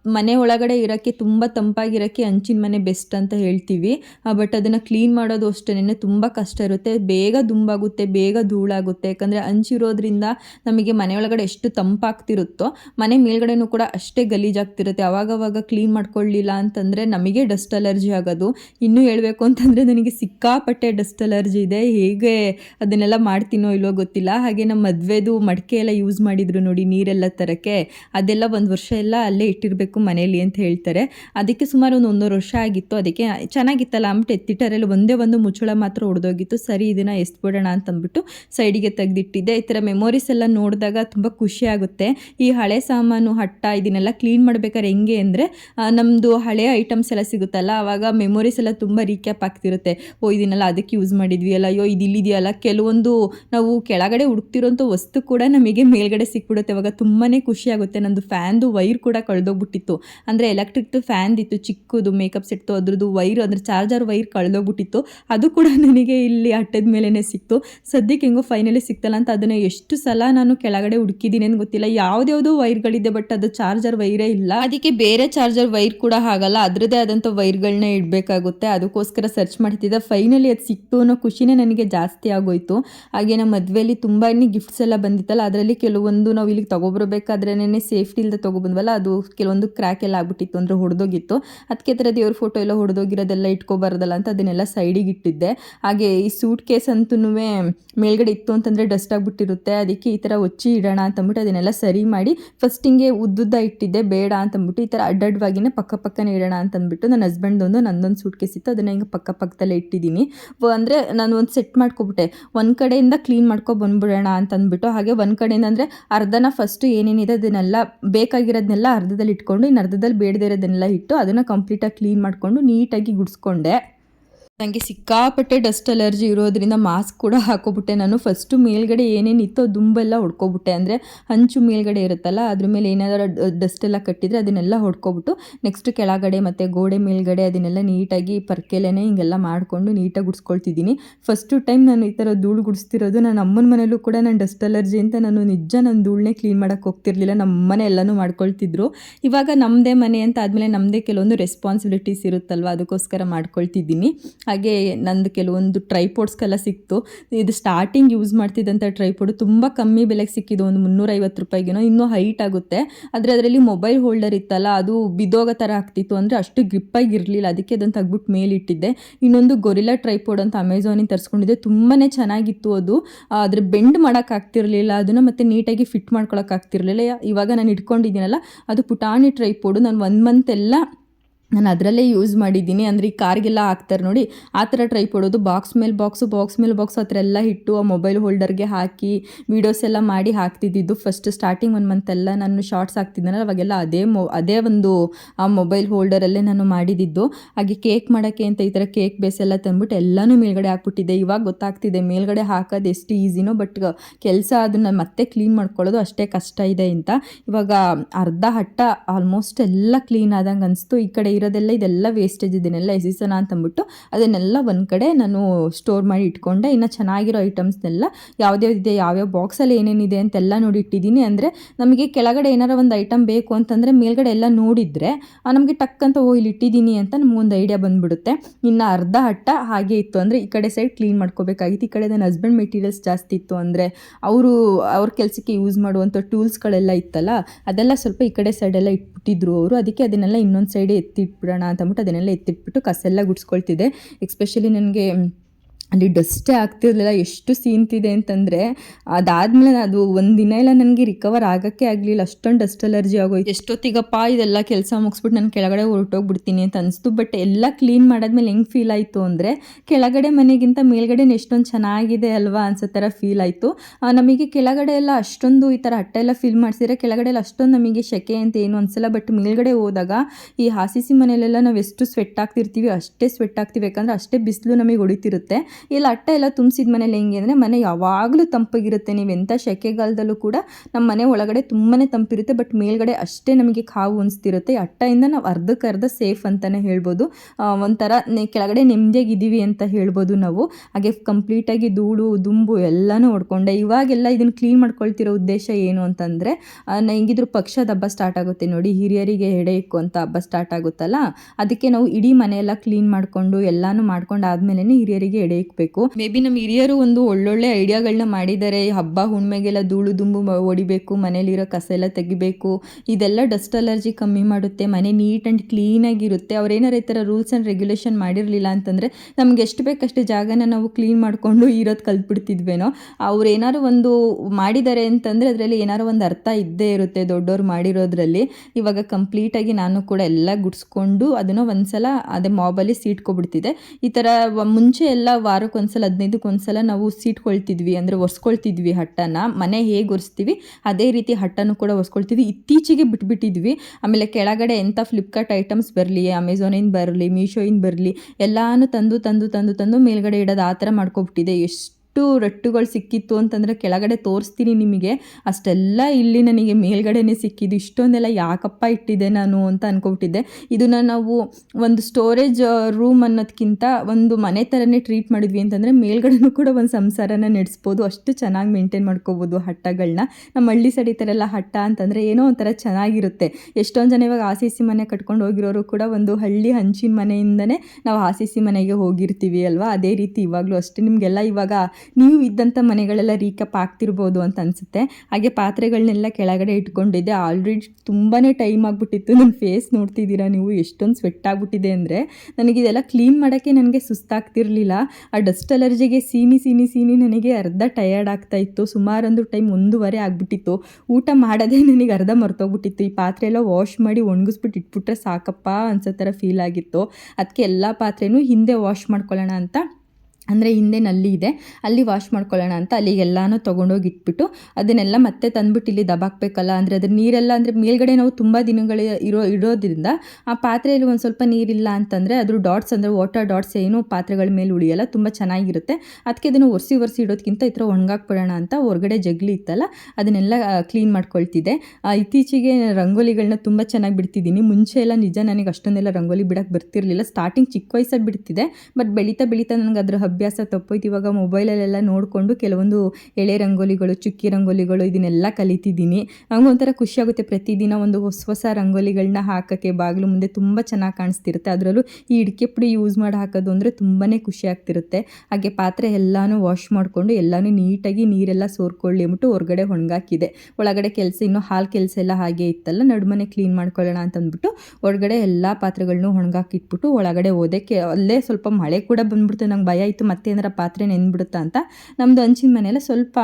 S1: ಮನೆ ಒಳಗಡೆ ಇರೋಕ್ಕೆ ತುಂಬ ತಂಪಾಗಿರೋಕ್ಕೆ ಹಂಚಿನ ಮನೆ ಬೆಸ್ಟ್ ಅಂತ ಹೇಳ್ತೀವಿ. ಬಟ್ ಅದನ್ನು ಕ್ಲೀನ್ ಮಾಡೋದು ಅಷ್ಟೇ ತುಂಬ ಕಷ್ಟ ಇರುತ್ತೆ. ಬೇಗ ದುಂಬಾಗುತ್ತೆ, ಬೇಗ ಧೂಳಾಗುತ್ತೆ. ಯಾಕಂದರೆ ಹಂಚಿರೋದ್ರಿಂದ ನಮಗೆ ಮನೆ ಒಳಗಡೆ ಎಷ್ಟು ತಂಪಾಗ್ತಿರುತ್ತೋ, ಮನೆ ಮೇಲ್ಗಡೆನೂ ಕೂಡ ಅಷ್ಟೇ ಗಲೀಜಾಗ್ತಿರುತ್ತೆ. ಅವಾಗವಾಗ ಕ್ಲೀನ್ ಮಾಡ್ಕೊಳ್ಳಿಲ್ಲ ಅಂತಂದರೆ ನಮಗೆ ಡಸ್ಟ್ ಅಲರ್ಜಿ ಆಗೋದು. ಇನ್ನೂ ಹೇಳಬೇಕು ಅಂತಂದರೆ ನನಗೆ ಸಿಕ್ಕಾಪಟ್ಟೆ ಡಸ್ಟ್ ಅಲರ್ಜಿ ಇದೆ. ಹೇಗೆ ಅದನ್ನೆಲ್ಲ ಮಾಡ್ತೀನೋ ಇಲ್ವೋ ಗೊತ್ತಿಲ್ಲ. ಹಾಗೆ ನಮ್ಮ ಮದುವೆದು ಮಡಿಕೆ ಎಲ್ಲ ಯೂಸ್ ಮಾಡಿದ್ರು ನೋಡಿ ನೀರೆಲ್ಲ ತರಕ್ಕೆ. ಅದೆಲ್ಲ ಒಂದು ವರ್ಷ ಎಲ್ಲ ಅಲ್ಲೇ ಇಟ್ಟಿರಬೇಕು. ಮನೇಲಿ ಅಂತ ಹೇಳ್ತಾರೆ. ಅದಕ್ಕೆ ಸುಮಾರು ಒಂದು ಒಂದೂವರೆ ವರ್ಷ ಆಗಿತ್ತು. ಅದಕ್ಕೆ ಚೆನ್ನಾಗಿತ್ತಲ್ಲ, ಅಂದ್ಬಿಟ್ಟು ಎತ್ತಿಟ್ಟರಲ್ಲಿ ಒಂದೇ ಒಂದು ಮುಚ್ಚಳ ಮಾತ್ರ ಹೊಡೆದೋಗಿತ್ತು ಸರಿ ಇದನ್ನು ಎಸ್ಬಿಡೋಣ ಅಂತ ಅಂದ್ಬಿಟ್ಟು ಸೈಡಿಗೆ ತೆಗೆದಿಟ್ಟಿದ್ದೆ. ಈ ಥರ ಮೆಮೊರೀಸ್ ಎಲ್ಲ ನೋಡಿದಾಗ ತುಂಬ ಖುಷಿ ಆಗುತ್ತೆ. ಈ ಹಳೆ ಸಾಮಾನು, ಹಟ್ಟ ಇದನ್ನೆಲ್ಲ ಕ್ಲೀನ್ ಮಾಡಬೇಕಾದ್ರೆ ಹೆಂಗೆ ಅಂದರೆ ನಮ್ಮದು ಹಳೆ ಐಟಮ್ಸ್ ಎಲ್ಲ ಸಿಗುತ್ತಲ್ಲ, ಆವಾಗ ಮೆಮೊರೀಸ್ ಎಲ್ಲ ತುಂಬ ರೀಕ್ಯಾಪ್ ಆಗ್ತಿರುತ್ತೆ. ಓ, ಇದನ್ನೆಲ್ಲ ಅದಕ್ಕೆ ಯೂಸ್ ಮಾಡಿದ್ವಿ ಅಲ್ಲ ಅಯ್ಯೋ, ಇದು ಇಲ್ಲಿದೆಯಲ್ಲ. ಕೆಲವೊಂದು ನಾವು ಕೆಳಗಡೆ ಹುಡುಕ್ತಿರೋಂಥ ವಸ್ತು ಕೂಡ ನಮಗೆ ಮೇಲ್ಗಡೆ ಸಿಕ್ಬಿಡುತ್ತೆ. ಅವಾಗ ತುಂಬಾ ಖುಷಿ ಆಗುತ್ತೆ. ನಂದು ಫ್ಯಾನ್ದು ವೈರ್ ಕೂಡ ಕಳೆದೋಗ್ಬಿಟ್ಟಿತ್ತು. ಕಳೆದೋಗ್ಬಿಟ್ಟಿತ್ತು ಅಂದರೆ ಎಲೆಕ್ಟ್ರಿಕ್ದು ಫ್ಯಾನ್ದಿತ್ತು ಚಿಕ್ಕದು ಮೇಕಪ್ ಸೆಟ್ಟು ಅದ್ರದ್ದು ವೈರ್ ಅಂದರೆ ಚಾರ್ಜರ್ ವೈರ್ ಕಳೆದೋಗ್ಬಿಟ್ಟಿತ್ತು. ಅದು ಕೂಡ ನನಗೆ ಇಲ್ಲಿ ಅಟ್ಟದ ಮೇಲೇ ಸಿಕ್ತು. ಸದ್ಯಕ್ಕೆ ಹೆಂಗೋ ಫೈನಲಿ ಸಿಕ್ತಲ್ಲ ಅಂತ ಅದನ್ನು ಎಷ್ಟು ಸಲ ನಾನು ಕೆಳಗಡೆ ಹುಡುಕಿದ್ದೀನಿ ಅಂತ ಗೊತ್ತಿಲ್ಲ. ಯಾವುದ್ಯಾವುದೋ ವೈರ್ಗಳಿದೆ ಬಟ್ ಅದು ಚಾರ್ಜರ್ ವೈರೇ ಇಲ್ಲ. ಅದಕ್ಕೆ ಬೇರೆ ಚಾರ್ಜರ್ ವೈರ್ ಕೂಡ ಆಗಲ್ಲ. ಅದರದೇ ಆದಂಥ ವೈರ್ಗಳನ್ನ ಇಡಬೇಕಾಗುತ್ತೆ. ಅದಕ್ಕೋಸ್ಕರ ಸರ್ಚ್ ಮಾಡ್ತಿದ್ದೆ. ಫೈನಲಿ ಅದು ಸಿಕ್ತು ಅನ್ನೋ ಖುಷಿನೇ ನನಗೆ ಜಾಸ್ತಿ ಆಗೋಯ್ತು. ಹಾಗೆ ನಮ್ಮ ಮದುವೆಯಲ್ಲಿ ತುಂಬಾ ಗಿಫ್ಟ್ಸ್ ಎಲ್ಲ ಬಂದಿತ್ತಲ್ಲ, ಅದರಲ್ಲಿ ಕೆಲವೊಂದು ನಾವು ಇಲ್ಲಿಗೆ ತಗೊಬರ್ಬೇಕಾದ್ರೆ ಸೇಫ್ಟಿ ಇಲ್ಲದೆ ತೊಗೊಬಂದ್ವಲ್ಲ, ಅದು ಕೆಲವೊಂದು ಕ್ರ್ಯಾಕ್ ಎಲ್ಲ ಆಗ್ಬಿಟ್ಟಿತ್ತು ಅಂದರೆ ಹೊಡೆದೋಗಿತ್ತು. ಅದಕ್ಕೆ ಥರ ದೇವ್ರ ಫೋಟೋ ಎಲ್ಲ ಹೊಡೆದೋಗಿರೋದೆಲ್ಲ ಇಟ್ಕೊಬಾರ್ದಲ್ಲ ಅಂತ ಅದನ್ನೆಲ್ಲ ಸೈಡಿಗೆ ಇಟ್ಟಿದ್ದೆ. ಹಾಗೆ ಈ ಸೂಟ್ ಕೇಸ್ ಅಂತೂ ಮೇಲ್ಗಡೆ ಇತ್ತು ಅಂತಂದರೆ ಡಸ್ಟ್ ಆಗಿಬಿಟ್ಟಿರುತ್ತೆ. ಅದಕ್ಕೆ ಈ ಥರ ಒಚ್ಚಿ ಇಡೋಣ ಅಂತಂದ್ಬಿಟ್ಟು ಅದನ್ನೆಲ್ಲ ಸರಿ ಮಾಡಿ ಫಸ್ಟ್ ಹಿಂಗೆ ಉದ್ದುದ್ದ ಇಟ್ಟಿದ್ದೆ. ಬೇಡ ಅಂತಂದ್ಬಿಟ್ಟು ಈ ಥರ ಅಡ್ಡಡ್ವಾಗಿನೇ ಪಕ್ಕ ಪಕ್ಕನೇ ಇಡೋಣ ಅಂತಂದ್ಬಿಟ್ಟು ನನ್ನ ಹಸ್ಬೆಂಡ್ದೊಂದು ನಂದೊಂದು ಸೂಟ್ ಕೇಸ್ ಇತ್ತು. ಅದನ್ನು ಹಿಂಗೆ ಪಕ್ಕ ಪಕ್ಕದಲ್ಲೇ ಇಟ್ಟಿದ್ದೀನಿ. ಅಂದರೆ ನಾನು ಒಂದು ಸೆಟ್ ಮಾಡ್ಕೊಬಿಟ್ಟೆ. ಒಂದು ಕಡೆಯಿಂದ ಕ್ಲೀನ್ ಮಾಡ್ಕೊ ಬಂದ್ಬಿಡೋಣ ಅಂತಂದ್ಬಿಟ್ಟು ಹಾಗೆ ಒಂದು ಕಡೆಯಿಂದ ಅಂದರೆ ಅರ್ಧನ ಫಸ್ಟು ಏನೇನಿದೆ ಅದನ್ನೆಲ್ಲ ಬೇಕಾಗಿರೋದನ್ನೆಲ್ಲ ಅರ್ಧದಲ್ಲಿ ಇಟ್ಕೊಂಡು ಇನ್ನು ಅರ್ಧದಲ್ಲಿ ಬೇಡದೇ ಇರೋದನ್ನೆಲ್ಲ ಇಟ್ಟು ಅದನ್ನು ಕಂಪ್ಲೀಟಾಗಿ ಕ್ಲೀನ್ ಮಾಡಿಕೊಂಡು ನೀಟಾಗಿ ಗುಡಿಸ್ಕೊಂಡೆ. ನನಗೆ ಸಿಕ್ಕಾಪಟ್ಟೆ ಡಸ್ಟ್ ಅಲರ್ಜಿ ಇರೋದ್ರಿಂದ ಮಾಸ್ಕ್ ಕೂಡ ಹಾಕೋಬಿಟ್ಟೆ ನಾನು. ಫಸ್ಟು ಮೇಲ್ಗಡೆ ಏನೇನಿತ್ತೋ ದುಂಬೆಲ್ಲ ಹೊಡ್ಕೊಬಿಟ್ಟೆ. ಅಂದರೆ ಹಂಚು ಮೇಲ್ಗಡೆ ಇರುತ್ತಲ್ಲ, ಅದ್ರ ಮೇಲೆ ಏನಾದರೂ ಡಸ್ಟ್ ಎಲ್ಲ ಕಟ್ಟಿದರೆ ಅದನ್ನೆಲ್ಲ ಹೊಡ್ಕೊಬಿಟ್ಟು ನೆಕ್ಸ್ಟ್ ಕೆಳಗಡೆ ಮತ್ತು ಗೋಡೆ ಮೇಲ್ಗಡೆ ಅದನ್ನೆಲ್ಲ ನೀಟಾಗಿ ಪರ್ಕೆಲೇ ಹಿಂಗೆಲ್ಲ ಮಾಡಿಕೊಂಡು ನೀಟಾಗಿ ಗುಡಿಸ್ಕೊಳ್ತಿದ್ದೀನಿ. ಫಸ್ಟು ಟೈಮ್ ನಾನು ಈ ಥರ ಧೂಳು ಗುಡಿಸ್ತಿರೋದು ನನ್ನ ಅಮ್ಮನ ಮನೇಲೂ ಕೂಡ ನಾನು ಡಸ್ಟ್ ಅಲರ್ಜಿ ಅಂತ ನಾನು ನಿಜ ನನ್ನ ಧೂಳನ್ನೇ ಕ್ಲೀನ್ ಮಾಡೋಕ್ಕೆ ಹೋಗ್ತಿರ್ಲಿಲ್ಲ ನಮ್ಮ ಮನೆ ಎಲ್ಲನೂ ಮಾಡ್ಕೊಳ್ತಿದ್ರು. ಇವಾಗ ನಮ್ಮದೇ ಮನೆ ಅಂತ ಆದಮೇಲೆ ನಮ್ಮದೇ ಕೆಲವೊಂದು ರೆಸ್ಪಾನ್ಸಿಬಿಲಿಟೀಸ್ ಇರುತ್ತಲ್ವ, ಅದಕ್ಕೋಸ್ಕರ ಮಾಡ್ಕೊಳ್ತಿದ್ದೀನಿ. ಹಾಗೆ ನಂದು ಕೆಲವೊಂದು ಟ್ರೈಪೋಡ್ಸ್ಗೆಲ್ಲ ಸಿಕ್ತು. ಇದು ಸ್ಟಾರ್ಟಿಂಗ್ ಯೂಸ್ ಮಾಡ್ತಿದ್ದಂಥ ಟ್ರೈಪೋಡು ತುಂಬ ಕಮ್ಮಿ ಬೆಲೆಗೆ ಸಿಕ್ಕಿದ್ದು, ಒಂದು ಮುನ್ನೂರೈವತ್ತು ರೂಪಾಯಿಗೇನೋ, ಇನ್ನೂ ಹೈಟ್ ಆಗುತ್ತೆ. ಆದರೆ ಅದರಲ್ಲಿ ಮೊಬೈಲ್ ಹೋಲ್ಡರ್ ಇತ್ತಲ್ಲ, ಅದು ಬಿದ್ದೋಗೋ ಥರ ಆಗ್ತಿತ್ತು. ಅಂದರೆ ಅಷ್ಟು ಗ್ರಿಪ್ಪಾಗಿ ಇರಲಿಲ್ಲ, ಅದಕ್ಕೆ ಅದನ್ನು ತೆಗ್ಬಿಟ್ಟು ಮೇಲಿಟ್ಟಿದ್ದೆ. ಇನ್ನೊಂದು ಗೊರಿಲ್ಲಾ ಟ್ರೈಪೋಡ್ ಅಂತ ಅಮೆಝಾನಿಂದ ತರಿಸ್ಕೊಂಡಿದ್ದೆ. ತುಂಬಾ ಚೆನ್ನಾಗಿತ್ತು ಅದು. ಆದರೆ ಬೆಂಡ್ ಮಾಡೋಕ್ಕಾಗ್ತಿರಲಿಲ್ಲ ಅದನ್ನು ಮತ್ತೆ ನೀಟಾಗಿ ಫಿಟ್ ಮಾಡ್ಕೊಳಕ್ಕಾಗ್ತಿರ್ಲಿಲ್ಲ ಇವಾಗ ನಾನು ಇಟ್ಕೊಂಡಿದ್ದೀನಲ್ಲ, ಅದು ಪುಟಾಣಿ ಟ್ರೈಪೋಡು ನಾನು ಒನ್ ಮಂತ್ ಎಲ್ಲ ನಾನು ಅದರಲ್ಲೇ ಯೂಸ್ ಮಾಡಿದ್ದೀನಿ. ಅಂದರೆ ಈ ಕಾರ್ಗೆಲ್ಲ ಹಾಕ್ತಾರೆ ನೋಡಿ, ಆ ಥರ ಟ್ರೈ ಪಡೋದು ಬಾಕ್ಸ್ ಮೇಲೆ ಬಾಕ್ಸು ಬಾಕ್ಸ್ ಮೇಲೆ ಬಾಕ್ಸ್ ಆ ಥರ ಎಲ್ಲ ಇಟ್ಟು ಆ ಮೊಬೈಲ್ ಹೋಲ್ಡರ್ಗೆ ಹಾಕಿ ವೀಡಿಯೋಸ್ ಎಲ್ಲ ಮಾಡಿ ಹಾಕ್ತಿದ್ದಿದ್ದು. ಫಸ್ಟ್ ಸ್ಟಾರ್ಟಿಂಗ್ ಒಂದು ಮಂತೆಲ್ಲ ನಾನು ಶಾರ್ಟ್ಸ್ ಹಾಕ್ತಿದ್ದೆನಲ್ಲ, ಅವಾಗೆಲ್ಲ ಅದೇ ಮೊ, ಅದೇ ಒಂದು, ಆ ಮೊಬೈಲ್ ಹೋಲ್ಡರಲ್ಲೇ ನಾನು ಮಾಡಿದ್ದು ಹಾಗೆ ಕೇಕ್ ಮಾಡೋಕ್ಕೆ ಅಂತ ಈ ಥರ ಕೇಕ್ ಬೇಸ್ ಎಲ್ಲ ತಂದ್ಬಿಟ್ಟು ಎಲ್ಲನೂ ಮೇಲ್ಗಡೆ ಹಾಕ್ಬಿಟ್ಟಿದ್ದೆ. ಇವಾಗ ಗೊತ್ತಾಗ್ತಿದೆ, ಮೇಲ್ಗಡೆ ಹಾಕೋದು ಎಷ್ಟು ಈಸಿನೋ ಬಟ್ ಕೆಲಸ ಅದನ್ನು ಮತ್ತೆ ಕ್ಲೀನ್ ಮಾಡ್ಕೊಳ್ಳೋದು ಅಷ್ಟೇ ಕಷ್ಟ ಇದೆ ಅಂತ. ಇವಾಗ ಅರ್ಧ ಹಟ್ಟ ಆಲ್ಮೋಸ್ಟ್ ಎಲ್ಲ ಕ್ಲೀನ್ ಆದಂಗೆ ಅನಿಸ್ತು. ಈ ಕಡೆ ಇರೋದೆಲ್ಲ, ಇದೆಲ್ಲ ವೇಸ್ಟೇಜ್ ಇದನ್ನೆಲ್ಲ ಎಸಿಸೋಣ ಅಂತಂದ್ಬಿಟ್ಟು ಅದನ್ನೆಲ್ಲ ಒಂದು ಕಡೆ ನಾನು ಸ್ಟೋರ್ ಮಾಡಿ ಇಟ್ಕೊಂಡೆ. ಇನ್ನು ಚೆನ್ನಾಗಿರೋ ಐಟಮ್ಸ್ನೆಲ್ಲ ಯಾವ್ದ್ಯಾವ್ದಿದೆ ಯಾವ್ಯಾವ ಬಾಕ್ಸಲ್ಲಿ ಏನೇನಿದೆ ಅಂತೆಲ್ಲ ನೋಡಿ ಇಟ್ಟಿದ್ದೀನಿ. ಅಂದರೆ ನಮಗೆ ಕೆಳಗಡೆ ಏನಾರ ಒಂದು ಐಟಮ್ ಬೇಕು ಅಂತಂದರೆ ಮೇಲ್ಗಡೆ ಎಲ್ಲ ನೋಡಿದರೆ ನಮಗೆ ಟಕ್ ಅಂತ, ಓ, ಇಲ್ಲಿ ಇಟ್ಟಿದ್ದೀನಿ ಅಂತ ನಮಗೊಂದು ಐಡಿಯಾ ಬಂದುಬಿಡುತ್ತೆ. ಇನ್ನು ಅರ್ಧ ಹಟ್ಟ ಹಾಗೆ ಇತ್ತು. ಅಂದರೆ ಈ ಕಡೆ ಸೈಡ್ ಕ್ಲೀನ್ ಮಾಡ್ಕೋಬೇಕಾಗಿತ್ತು. ಈ ಕಡೆ ನನ್ನ ಹಸ್ಬೆಂಡ್ ಮೆಟೀರಿಯಲ್ಸ್ ಜಾಸ್ತಿ ಇತ್ತು. ಅಂದರೆ ಅವರು, ಅವ್ರ ಕೆಲಸಕ್ಕೆ ಯೂಸ್ ಮಾಡುವಂಥ ಟೂಲ್ಸ್ಗಳೆಲ್ಲ ಇತ್ತಲ್ಲ, ಅದೆಲ್ಲ ಸ್ವಲ್ಪ ಈ ಕಡೆ ಸೈಡೆಲ್ಲ ಇಟ್ಬಿಟ್ಟಿದ್ರು ಅವರು. ಅದಕ್ಕೆ ಅದನ್ನೆಲ್ಲ ಇನ್ನೊಂದು ಸೈಡೇ ಎತ್ತಿ ಇಟ್ಬಿಡೋಣ ಅಂತಂದ್ಬಿಟ್ಟು ಅದನ್ನೆಲ್ಲ ಎತ್ತಿಟ್ಬಿಟ್ಟು ಕಸೆಲ್ಲ ಗುಡಿಸ್ಕೊಳ್ತಿದ್ದೆ. ಎಕ್ಸ್ಪೆಷಲಿ ನನಗೆ ಅಲ್ಲಿ ಡಸ್ಟೇ ಆಗ್ತಿರಲಿಲ್ಲ. ಎಷ್ಟು ಸೀನ್ತಿದೆ ಅಂತಂದರೆ, ಅದಾದ್ಮೇಲೆ ಅದು ಒಂದು ದಿನ ಎಲ್ಲ ನನಗೆ ರಿಕವರ್ ಆಗೋಕ್ಕೆ ಆಗಲಿಲ್ಲ. ಅಷ್ಟೊಂದು ಡಸ್ಟ್ ಅಲರ್ಜಿ ಆಗೋಯ್ತು. ಎಷ್ಟೊತ್ತಿಗಪ್ಪ ಇದೆಲ್ಲ ಕೆಲಸ ಮುಗಿಸ್ಬಿಟ್ಟು ನಾನು ಕೆಳಗಡೆ ಹೊರಟೋಗ್ಬಿಡ್ತೀನಿ ಅಂತ ಅನಿಸ್ತು. ಬಟ್ ಎಲ್ಲ ಕ್ಲೀನ್ ಮಾಡಾದ್ಮೇಲೆ ಹೆಂಗೆ ಫೀಲ್ ಆಯಿತು ಅಂದರೆ, ಕೆಳಗಡೆ ಮನೆಗಿಂತ ಮೇಲ್ಗಡೆ ಎಷ್ಟೊಂದು ಚೆನ್ನಾಗಿದೆ ಅಲ್ವಾ ಅನ್ಸೋ ಥರ ಫೀಲ್ ಆಯಿತು. ನಮಗೆ ಕೆಳಗಡೆ ಎಲ್ಲ ಅಷ್ಟೊಂದು ಈ ಥರ ಹಟ್ಟೆ ಎಲ್ಲ ಫೀಲ್ ಮಾಡಿಸಿದ್ರೆ ಕೆಳಗಡೆ ಎಲ್ಲ ಅಷ್ಟೊಂದು ನಮಗೆ ಶೆಕೆ ಅಂತ ಏನು ಅನಿಸಲ್ಲ. ಬಟ್ ಮೇಲ್ಗಡೆ ಹೋದಾಗ ಈ ಹಾಸಿಸಿ ಮನೆಯಲ್ಲೆಲ್ಲ ನಾವು ಎಷ್ಟು ಸ್ವೆಟ್ ಆಗ್ತಿರ್ತೀವಿ ಅಷ್ಟೇ ಸ್ವೆಟ್ ಆಗ್ತೀವಿ. ಯಾಕಂದರೆ ಅಷ್ಟೇ ಬಿಸಿಲು ನಮಗೆ ಹೊಡಿತಿರುತ್ತೆ. ಇಲ್ಲಿ ಅಟ್ಟ ಎಲ್ಲ ತುಂಬಿಸಿದ ಮನೇಲಿ ಹೆಂಗೆ ಅಂದರೆ ಮನೆ ಯಾವಾಗಲೂ ತಂಪಾಗಿರುತ್ತೆ. ನೀವು ಎಂಥ ಸೆಕೆಗಾಲದಲ್ಲೂ ಕೂಡ ನಮ್ಮ ಮನೆ ಒಳಗಡೆ ತುಂಬಾ ತಂಪಿರುತ್ತೆ. ಬಟ್ ಮೇಲ್ಗಡೆ ಅಷ್ಟೇ ನಮಗೆ ಕಾವು ಅನಿಸ್ತಿರುತ್ತೆ. ಅಟ್ಟಯಿಂದ ನಾವು ಅರ್ಧಕ್ಕೆ ಅರ್ಧ ಸೇಫ್ ಅಂತಲೇ ಹೇಳ್ಬೋದು. ಒಂಥರ ಕೆಳಗಡೆ ನೆಮ್ಮದಿಯಾಗಿದ್ದೀವಿ ಅಂತ ಹೇಳ್ಬೋದು ನಾವು. ಹಾಗೆ ಕಂಪ್ಲೀಟಾಗಿ ಧೂಳು, ದುಂಬು ಎಲ್ಲನೂ ಹೊಡ್ಕೊಂಡೆ. ಇವಾಗೆಲ್ಲ ಇದನ್ನು ಕ್ಲೀನ್ ಮಾಡ್ಕೊಳ್ತಿರೋ ಉದ್ದೇಶ ಏನು ಅಂತಂದರೆ ಹೆಂಗಿದ್ರು ಪಕ್ಷದ ಹಬ್ಬ ಸ್ಟಾರ್ಟ್ ಆಗುತ್ತೆ ನೋಡಿ. ಹಿರಿಯರಿಗೆ ಎಡೆ ಇಕ್ಕು ಅಂತ ಹಬ್ಬ ಸ್ಟಾರ್ಟ್ ಆಗುತ್ತಲ್ಲ, ಅದಕ್ಕೆ ನಾವು ಇಡೀ ಮನೆಯೆಲ್ಲ ಕ್ಲೀನ್ ಮಾಡಿಕೊಂಡು ಎಲ್ಲನೂ ಮಾಡ್ಕೊಂಡು ಆದಮೇಲೆ ಹಿರಿಯರಿಗೆ ಎಡೆ ಇಕ್ಬೇಕು ಮೇ ಬಿ ನಮ್ಮ ಹಿರಿಯರು ಒಂದು ಒಳ್ಳೊಳ್ಳೆ ಐಡಿಯಾಗಳನ್ನ ಮಾಡಿದ್ದಾರೆ. ಹಬ್ಬ ಹುಣ್ಮೆಗೆಲ್ಲ ಧೂಳು ದುಂಬು ಹೊಡಿಬೇಕು ಮನೇಲಿರೋ ಕಸ ಎಲ್ಲ ತೆಗಿಬೇಕು. ಇದೆಲ್ಲ ಡಸ್ಟ್ ಅಲರ್ಜಿ ಕಮ್ಮಿ ಮಾಡುತ್ತೆ. ಮನೆ ನೀಟ್ ಆ್ಯಂಡ್ ಕ್ಲೀನಾಗಿರುತ್ತೆ ಅವ್ರೇನಾರು ಈ ಥರ ರೂಲ್ಸ್ ಆ್ಯಂಡ್ ರೆಗ್ಯುಲೇಷನ್ ಮಾಡಿರಲಿಲ್ಲ ಅಂತಂದರೆ ನಮ್ಗೆ ಎಷ್ಟು ಬೇಕಷ್ಟು ಜಾಗನ ನಾವು ಕ್ಲೀನ್ ಮಾಡಿಕೊಂಡು ಇರೋದು ಕಲ್ತ್ಬಿಡ್ತಿದ್ವೇನೋ. ಅವ್ರು ಏನಾರು ಒಂದು ಮಾಡಿದ್ದಾರೆ ಅಂತಂದರೆ ಅದರಲ್ಲಿ ಏನಾರು ಒಂದು ಅರ್ಥ ಇದ್ದೇ ಇರುತ್ತೆ ದೊಡ್ಡವ್ರು ಮಾಡಿರೋದ್ರಲ್ಲಿ. ಇವಾಗ ಕಂಪ್ಲೀಟಾಗಿ ನಾನು ಕೂಡ ಎಲ್ಲ ಗುಡಿಸ್ಕೊಂಡು ಅದನ್ನು ಒಂದ್ಸಲ ಅದೇ ಮಾಬಲ್ಲಿ ಸೀಟ್ಕೊಬಿಡ್ತಿದೆ ಈ ಥರ ಮುಂಚೆ ಎಲ್ಲ ವಾರಕ್ಕೆ ಒಂದ್ಸಲ ಹದಿನೈದಕ್ಕೆ ಒಂದ್ಸಲ ನಾವು ಸೀಟ್ಕೊಳ್ತಿದ್ವಿ ಅಂದರೆ ಒರೆಸ್ಕೊಳ್ತಿದ್ವಿ ಹಟ್ಟನ. ಮನೆ ಹೇಗೆ ಒರೆಸ್ತೀವಿ, ಅದೇ ರೀತಿ ಹಟ್ಟನ್ನು ಕೂಡ ಒರೆಸ್ಕೊಳ್ತೀವಿ ಇತ್ತೀಚೆಗೆ ಬಿಟ್ಬಿಟ್ಟಿದ್ವಿ. ಆಮೇಲೆ ಕೆಳಗಡೆ ಎಂಥ ಫ್ಲಿಪ್ಕಾರ್ಟ್ ಐಟಮ್ಸ್ ಬರಲಿ ಅಮೆಝಾನಿಂದ ಬರಲಿ ಮೀಶೋಯಿಂದ ಬರಲಿ, ಎಲ್ಲಾನು ತಂದು ತಂದು ತಂದು ತಂದು ಮೇಲ್ಗಡೆ ಇಡೋದು ಆ ಥರ ಮಾಡ್ಕೊಬಿಟ್ಟಿದೆ. ಎಷ್ಟು ರಟ್ಟುಗಳು ಸಿಕ್ಕಿತ್ತು ಅಂತಂದರೆ ಕೆಳಗಡೆ ತೋರಿಸ್ತೀನಿ ನಿಮಗೆ. ಅಷ್ಟೆಲ್ಲ ಇಲ್ಲಿ ನನಗೆ ಮೇಲ್ಗಡೆನೇ ಸಿಕ್ಕಿದ್ದು. ಇಷ್ಟೊಂದೆಲ್ಲ ಯಾಕಪ್ಪ ಇಟ್ಟಿದ್ದೆ ನಾನು ಅಂತ ಅಂದ್ಕೊಬಿಟ್ಟಿದ್ದೆ ಇದನ್ನು ನಾವು ಒಂದು ಸ್ಟೋರೇಜ್ ರೂಮ್ ಅನ್ನೋದಕ್ಕಿಂತ ಒಂದು ಮನೆ ಥರನೇ ಟ್ರೀಟ್ ಮಾಡಿದ್ವಿ ಅಂತಂದರೆ ಮೇಲ್ಗಡೆನೂ ಕೂಡ ಒಂದು ಸಂಸಾರನ ನಡೆಸ್ಬೋದು. ಅಷ್ಟು ಚೆನ್ನಾಗಿ ಮೇಂಟೈನ್ ಮಾಡ್ಕೋಬೋದು ಹಟ್ಟಗಳನ್ನ. ನಮ್ಮ ಹಳ್ಳಿ ಸೈಡ್ ಈ ಥರ ಎಲ್ಲ ಹಟ್ಟ ಅಂತಂದರೆ ಏನೋ ಒಂಥರ ಚೆನ್ನಾಗಿರುತ್ತೆ. ಎಷ್ಟೊಂದು ಜನ ಇವಾಗ ಆರ್ ಸಿ ಸಿ ಮನೆ ಕಟ್ಕೊಂಡು ಹೋಗಿರೋರು ಕೂಡ ಒಂದು ಹಳ್ಳಿ ಹಂಚಿನ ಮನೆಯಿಂದನೇ ನಾವು ಆರ್ ಸಿ ಸಿ ಮನೆಗೆ ಹೋಗಿರ್ತೀವಿ ಅಲ್ವಾ? ಅದೇ ರೀತಿ ಇವಾಗಲೂ ಅಷ್ಟೇ. ನಿಮಗೆಲ್ಲ ಇವಾಗ ನೀವು ಇದ್ದಂಥ ಮನೆಗಳೆಲ್ಲ ರೀಕಪ್ ಆಗ್ತಿರ್ಬೋದು ಅಂತ ಅನಿಸುತ್ತೆ. ಹಾಗೆ ಪಾತ್ರೆಗಳನ್ನೆಲ್ಲ ಕೆಳಗಡೆ ಇಟ್ಕೊಂಡಿದ್ದೆ. ಆಲ್ರೆಡಿ ತುಂಬಾ ಟೈಮ್ ಆಗಿಬಿಟ್ಟಿತ್ತು ನನ್ನ ಫೇಸ್ ನೋಡ್ತಿದ್ದೀರಾ ನೀವು? ಎಷ್ಟೊಂದು ಸ್ವೆಟ್ ಆಗಿಬಿಟ್ಟಿದೆ ಅಂದರೆ. ನನಗಿದೆಲ್ಲ ಕ್ಲೀನ್ ಮಾಡೋಕ್ಕೆ ನನಗೆ ಸುಸ್ತಾಗ್ತಿರಲಿಲ್ಲ. ಆ ಡಸ್ಟ್ ಅಲರ್ಜಿಗೆ ಸೀನಿ ಸೀನಿ ಸೀನಿ ನನಗೆ ಅರ್ಧ ಟಯರ್ಡ್ ಆಗ್ತಾ ಇತ್ತು. ಸುಮಾರೊಂದು ಟೈಮ್ ಒಂದೂವರೆ ಆಗಿಬಿಟ್ಟಿತ್ತು. ಊಟ ಮಾಡೋದೇ ನನಗೆ ಅರ್ಧ ಮರ್ತೋಗ್ಬಿಟ್ಟಿತ್ತು. ಈ ಪಾತ್ರೆ ಎಲ್ಲ ವಾಶ್ ಮಾಡಿ ಒಣಗಿಸ್ಬಿಟ್ಟು ಇಟ್ಬಿಟ್ರೆ ಸಾಕಪ್ಪ ಅನ್ಸೋ ಥರ ಫೀಲ್ ಆಗಿತ್ತು. ಅದಕ್ಕೆ ಎಲ್ಲ ಪಾತ್ರೆನೂ ಹಿಂದೆ ವಾಶ್ ಮಾಡ್ಕೊಳ್ಳೋಣ ಅಂತ ಅಂದರೆ ಹಿಂದೆ ನಲ್ಲಿ ಇದೆ. ಅಲ್ಲಿ ವಾಶ್ ಮಾಡ್ಕೊಳ್ಳೋಣ ಅಂತ ಅಲ್ಲಿಗೆಲ್ಲಾನು ತೊಗೊಂಡೋಗಿ ಇಟ್ಬಿಟ್ಟು ಅದನ್ನೆಲ್ಲ ಮತ್ತೆ ತಂದ್ಬಿಟ್ಟು ಇಲ್ಲಿ ದಬಾಕ್ಬೇಕಲ್ಲ? ಅಂದರೆ ಅದ್ರ ನೀರೆಲ್ಲ ಅಂದರೆ ಮೇಲ್ಗಡೆ ನಾವು ತುಂಬ ದಿನಗಳ ಇರೋ, ಇಡೋದ್ರಿಂದ ಆ ಪಾತ್ರೆಯಲ್ಲಿ ಒಂದು ಸ್ವಲ್ಪ ನೀರಿಲ್ಲ ಅಂತಂದರೆ ಅದ್ರ ಡಾಟ್ಸ್ ಅಂದರೆ ವಾಟರ್ ಡಾಟ್ಸ್ ಏನು ಪಾತ್ರೆಗಳ ಮೇಲೆ ಉಳಿಯಲ್ಲ, ತುಂಬ ಚೆನ್ನಾಗಿರುತ್ತೆ. ಅದಕ್ಕೆ ಅದನ್ನು ಒರೆಸಿ ಒರೆಸಿ ಇಡೋದಕ್ಕಿಂತ ಈ ಥರ ಒಣಗಾಕ್ಬಿಡೋಣ ಅಂತ ಹೊರಗಡೆ ಜಗ್ಲಿ ಇತ್ತಲ್ಲ, ಅದನ್ನೆಲ್ಲ ಕ್ಲೀನ್ ಮಾಡ್ಕೊಳ್ತಿದ್ದೆ. ಇತ್ತೀಚೆಗೆ ರಂಗೋಲಿಗಳನ್ನ ತುಂಬ ಚೆನ್ನಾಗಿ ಬಿಡ್ತಿದ್ದೀನಿ. ಮುಂಚೆ ಎಲ್ಲ ನಿಜ ನನಗೆ ಅಷ್ಟೊಂದೆಲ್ಲ ರಂಗೋಲಿ ಬಿಡೋಕ್ಕೆ ಬರ್ತಿರಲಿಲ್ಲ. ಸ್ಟಾರ್ಟಿಂಗ್ ಚಿಕ್ಕ ವಯಸ್ಸಲ್ಲಿ ಬಿಡ್ತಿದ್ದೆ. ಬಟ್ ಬೆಳೀತಾ ಬೆಳೀತಾ ನನಗೆ ಅದ್ರ ಅಭ್ಯಾಸ ತಪ್ಪೋಯ್ತು. ಇವಾಗ ಮೊಬೈಲಲ್ಲೆಲ್ಲ ನೋಡಿಕೊಂಡು ಕೆಲವೊಂದು ಎಳೆ ರಂಗೋಲಿಗಳು, ಚುಕ್ಕಿ ರಂಗೋಲಿಗಳು ಇದನ್ನೆಲ್ಲ ಕಲಿತಿದ್ದೀನಿ. ಒಂಥರ ಖುಷಿಯಾಗುತ್ತೆ ಪ್ರತಿದಿನ ಒಂದು ಹೊಸ ಹೊಸ ರಂಗೋಲಿಗಳನ್ನ ಹಾಕೋಕ್ಕೆ ಬಾಗಿಲು ಮುಂದೆ ತುಂಬ ಚೆನ್ನಾಗಿ ಕಾಣಿಸ್ತಿರುತ್ತೆ. ಅದರಲ್ಲೂ ಈ ಇಡಿಕೆ ಪುಡಿ ಯೂಸ್ ಮಾಡಿ ಹಾಕೋದು ಅಂದರೆ ತುಂಬಾ ಖುಷಿ ಆಗ್ತಿರುತ್ತೆ. ಹಾಗೆ ಪಾತ್ರೆ ಎಲ್ಲನೂ ವಾಶ್ ಮಾಡಿಕೊಂಡು ಎಲ್ಲನೂ ನೀಟಾಗಿ ನೀರೆಲ್ಲ ಸೋರ್ಕೊಳ್ಳಿ ಅಂದ್ಬಿಟ್ಟು ಹೊರಗಡೆ ಒಣಗಾಕಿದೆ. ಒಳಗಡೆ ಕೆಲಸ, ಇನ್ನೂ ಹಾಲು ಕೆಲಸ ಎಲ್ಲ ಹಾಗೆ ಇತ್ತಲ್ಲ, ನಡುಮನೆ ಕ್ಲೀನ್ ಮಾಡ್ಕೊಳ್ಳೋಣ ಅಂತ ಅಂದ್ಬಿಟ್ಟು ಹೊರಗಡೆ ಎಲ್ಲ ಪಾತ್ರೆಗಳನ್ನೂ ಒಣಗಾಕಿಟ್ಬಿಟ್ಟು ಒಳಗಡೆ ಹೋದೆ. ಅಲ್ಲೇ ಸ್ವಲ್ಪ ಮಳೆ ಕೂಡ ಬಂದ್ಬಿಡ್ತು. ನಂಗೆ ಭಯ ಇತ್ತು ಮತ್ತೆ ಮತ್ತೇನಾರ ಪಾತ್ರೆ ನೆನ್ಬಿಡುತ್ತಾ ಅಂತ ನಮ್ಮದು ಹಂಚಿನ ಮನೆಯಲ್ಲ ಸ್ವಲ್ಪ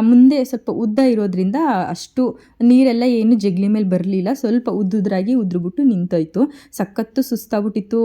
S1: ಮುಂದೆ ಸ್ವಲ್ಪ ಉದ್ದ ಇರೋದ್ರಿಂದ ಅಷ್ಟು ನೀರೆಲ್ಲ ಏನು ಜಗ್ಲಿ ಮೇಲೆ ಬರಲಿಲ್ಲ. ಸ್ವಲ್ಪ ಉದ್ದುದ್ರಾಗಿ ಉದ್ರುಬಿಟ್ಟು ನಿಂತೋಯ್ತು. ಸಖತ್ತು ಸುಸ್ತಾಗ್ಬಿಟ್ಟಿತ್ತು.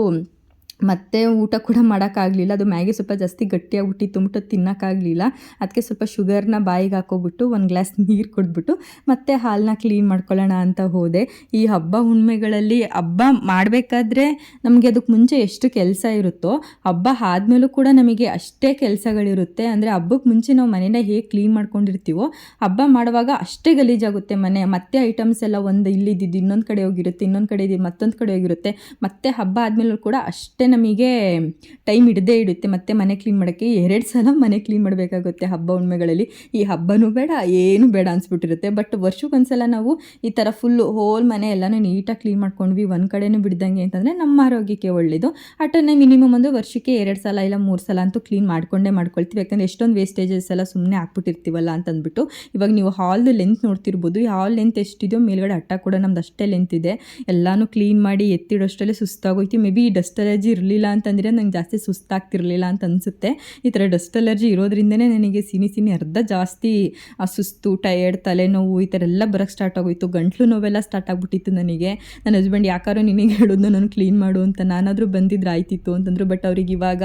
S1: ಮತ್ತೆ ಊಟ ಕೂಡ ಮಾಡೋಕ್ಕಾಗಲಿಲ್ಲ. ಅದು ಮ್ಯಾಗಿ ಸ್ವಲ್ಪ ಜಾಸ್ತಿ ಗಟ್ಟಿಯಾಗಿ ಹುಟ್ಟಿ ತುಂಬಿಟ್ಟು ತಿನ್ನೋಕ್ಕಾಗಲಿಲ್ಲ. ಅದಕ್ಕೆ ಸ್ವಲ್ಪ ಶುಗರ್ನ ಬಾಯಿಗೆ ಹಾಕೋಬಿಟ್ಟು ಒಂದು ಗ್ಲಾಸ್ ನೀರು ಕುಡಿದ್ಬಿಟ್ಟು ಮತ್ತೆ ಹಾಲನ್ನ ಕ್ಲೀನ್ ಮಾಡ್ಕೊಳ್ಳೋಣ ಅಂತ ಹೋದೆ. ಈ ಹಬ್ಬ ಹುಣ್ಮೆಗಳಲ್ಲಿ ಹಬ್ಬ ಮಾಡಬೇಕಾದ್ರೆ ನಮಗೆ ಅದಕ್ಕೆ ಮುಂಚೆ ಎಷ್ಟು ಕೆಲಸ ಇರುತ್ತೋ, ಹಬ್ಬ ಆದಮೇಲೂ ಕೂಡ ನಮಗೆ ಅಷ್ಟೇ ಕೆಲಸಗಳಿರುತ್ತೆ. ಅಂದರೆ ಹಬ್ಬಕ್ಕೆ ಮುಂಚೆ ನಾವು ಮನೇನ ಹೇಗೆ ಕ್ಲೀನ್ ಮಾಡ್ಕೊಂಡಿರ್ತೀವೋ, ಹಬ್ಬ ಮಾಡುವಾಗ ಅಷ್ಟೇ ಗಲೀಜಾಗುತ್ತೆ ಮನೆ. ಮತ್ತೆ ಐಟಮ್ಸ್ ಎಲ್ಲ ಒಂದು ಇಲ್ಲಿದ್ದು ಇನ್ನೊಂದು ಕಡೆ ಹೋಗಿರುತ್ತೆ, ಇನ್ನೊಂದು ಕಡೆ ಇದೆ ಮತ್ತೊಂದು ಕಡೆ ಹೋಗಿರುತ್ತೆ. ಮತ್ತೆ ಹಬ್ಬ ಆದಮೇಲೂ ಕೂಡ ಅಷ್ಟೇ ನಮಗೆ ಟೈಮ್ ಇಡದೇ ಇಡುತ್ತೆ. ಮತ್ತೆ ಮನೆ ಕ್ಲೀನ್ ಮಾಡೋಕ್ಕೆ ಎರಡು ಸಲ ಮನೆ ಕ್ಲೀನ್ ಮಾಡಬೇಕಾಗುತ್ತೆ ಹಬ್ಬ ಹುಣ್ಮೆಗಳಲ್ಲಿ. ಈ ಹಬ್ಬನೂ ಬೇಡ, ಏನು ಬೇಡ ಅನ್ಸ್ಬಿಟ್ಟಿರುತ್ತೆ. ಬಟ್ ವರ್ಷಕ್ಕೊಂದ್ಸಲ ನಾವು ಈ ಥರ ಫುಲ್ಲು ಹೋಲ್ ಮನೆ ಎಲ್ಲನೂ ನೀಟಾಗಿ ಕ್ಲೀನ್ ಮಾಡ್ಕೊಂಡ್ವಿ. ಒಂದು ಕಡೆನೂ ಬಿಡ್ದಂಗೆ ಅಂತಂದರೆ ನಮ್ಮ ಆರೋಗ್ಯಕ್ಕೆ ಒಳ್ಳೆಯದು ಅಟನ್ನ ಮಿನಿಮಮ್ ಒಂದು ವರ್ಷಕ್ಕೆ ಎರಡು ಸಲ ಇಲ್ಲ ಮೂರು ಸಲ ಅಂತೂ ಕ್ಲೀನ್ ಮಾಡ್ಕೊಂಡೇ ಮಾಡ್ಕೊಳ್ತೀವಿ. ಯಾಕಂದರೆ ಎಷ್ಟೊಂದು ವೇಸ್ಟೇಜಸ್ ಎಲ್ಲ ಸುಮ್ಮನೆ ಹಾಕ್ಬಿಟ್ಟಿರ್ತೀವಲ್ಲ ಅಂತ ಅಂದ್ಬಿಟ್ಟು ಇವಾಗ ನೀವು ಹಾಲ್ದು ಲೆಂತ್ ನೋಡ್ತಿರ್ಬೋದು. ಈ ಹಾಲ್ ಲೆಂತ್ ಎಷ್ಟಿದೆಯೋ ಮೇಲ್ಗಡೆ ಅಟ್ಟ ಕೂಡ ನಮ್ದು ಅಷ್ಟೇ ಲೆಂತ್ ಇದೆ. ಎಲ್ಲನೂ ಕ್ಲೀನ್ ಮಾಡಿ ಎತ್ತಿಡೋಷ್ಟರಲ್ಲೇ ಸುಸ್ತಾಗೋಯ್ತು. ಮೇ ಬಿ ಡಸ್ಟ್ ಅಲರ್ಜಿ ಇರಲಿಲ್ಲ ಅಂತಂದರೆ ನಂಗೆ ಜಾಸ್ತಿ ಸುಸ್ತಾಗ್ತಿರಲಿಲ್ಲ ಅಂತ ಅನಿಸುತ್ತೆ. ಈ ಥರ ಡಸ್ಟ್ ಅಲರ್ಜಿ ಇರೋದ್ರಿಂದನೇ ನನಗೆ ಸಿನಿ ಸಿನಿ ಅರ್ಧ ಜಾಸ್ತಿ ಆ ಸುಸ್ತು, ಟಯರ್ಡ್, ತಲೆನೋವು ಈ ಥರ ಎಲ್ಲ ಬರೋಕ್ಕೆ ಸ್ಟಾರ್ಟ್ ಆಗೋಯಿತು. ಗಂಟ್ಲು ನೋವೆಲ್ಲ ಸ್ಟಾರ್ಟ್ ಆಗಿಬಿಟ್ಟಿತ್ತು ನನಗೆ. ನನ್ನ ಹಸ್ಬೆಂಡ್ ಯಾಕಾರೋ ನಿನಗೆ ಹೇಳೋದು ನಾನು ಕ್ಲೀನ್ ಮಾಡು ಅಂತ ನಾನಾದರೂ ಬಂದಿದ್ರೆ ಆಯ್ತಿತ್ತು ಅಂತಂದರು, ಬಟ್ ಅವ್ರಿಗೆ ಇವಾಗ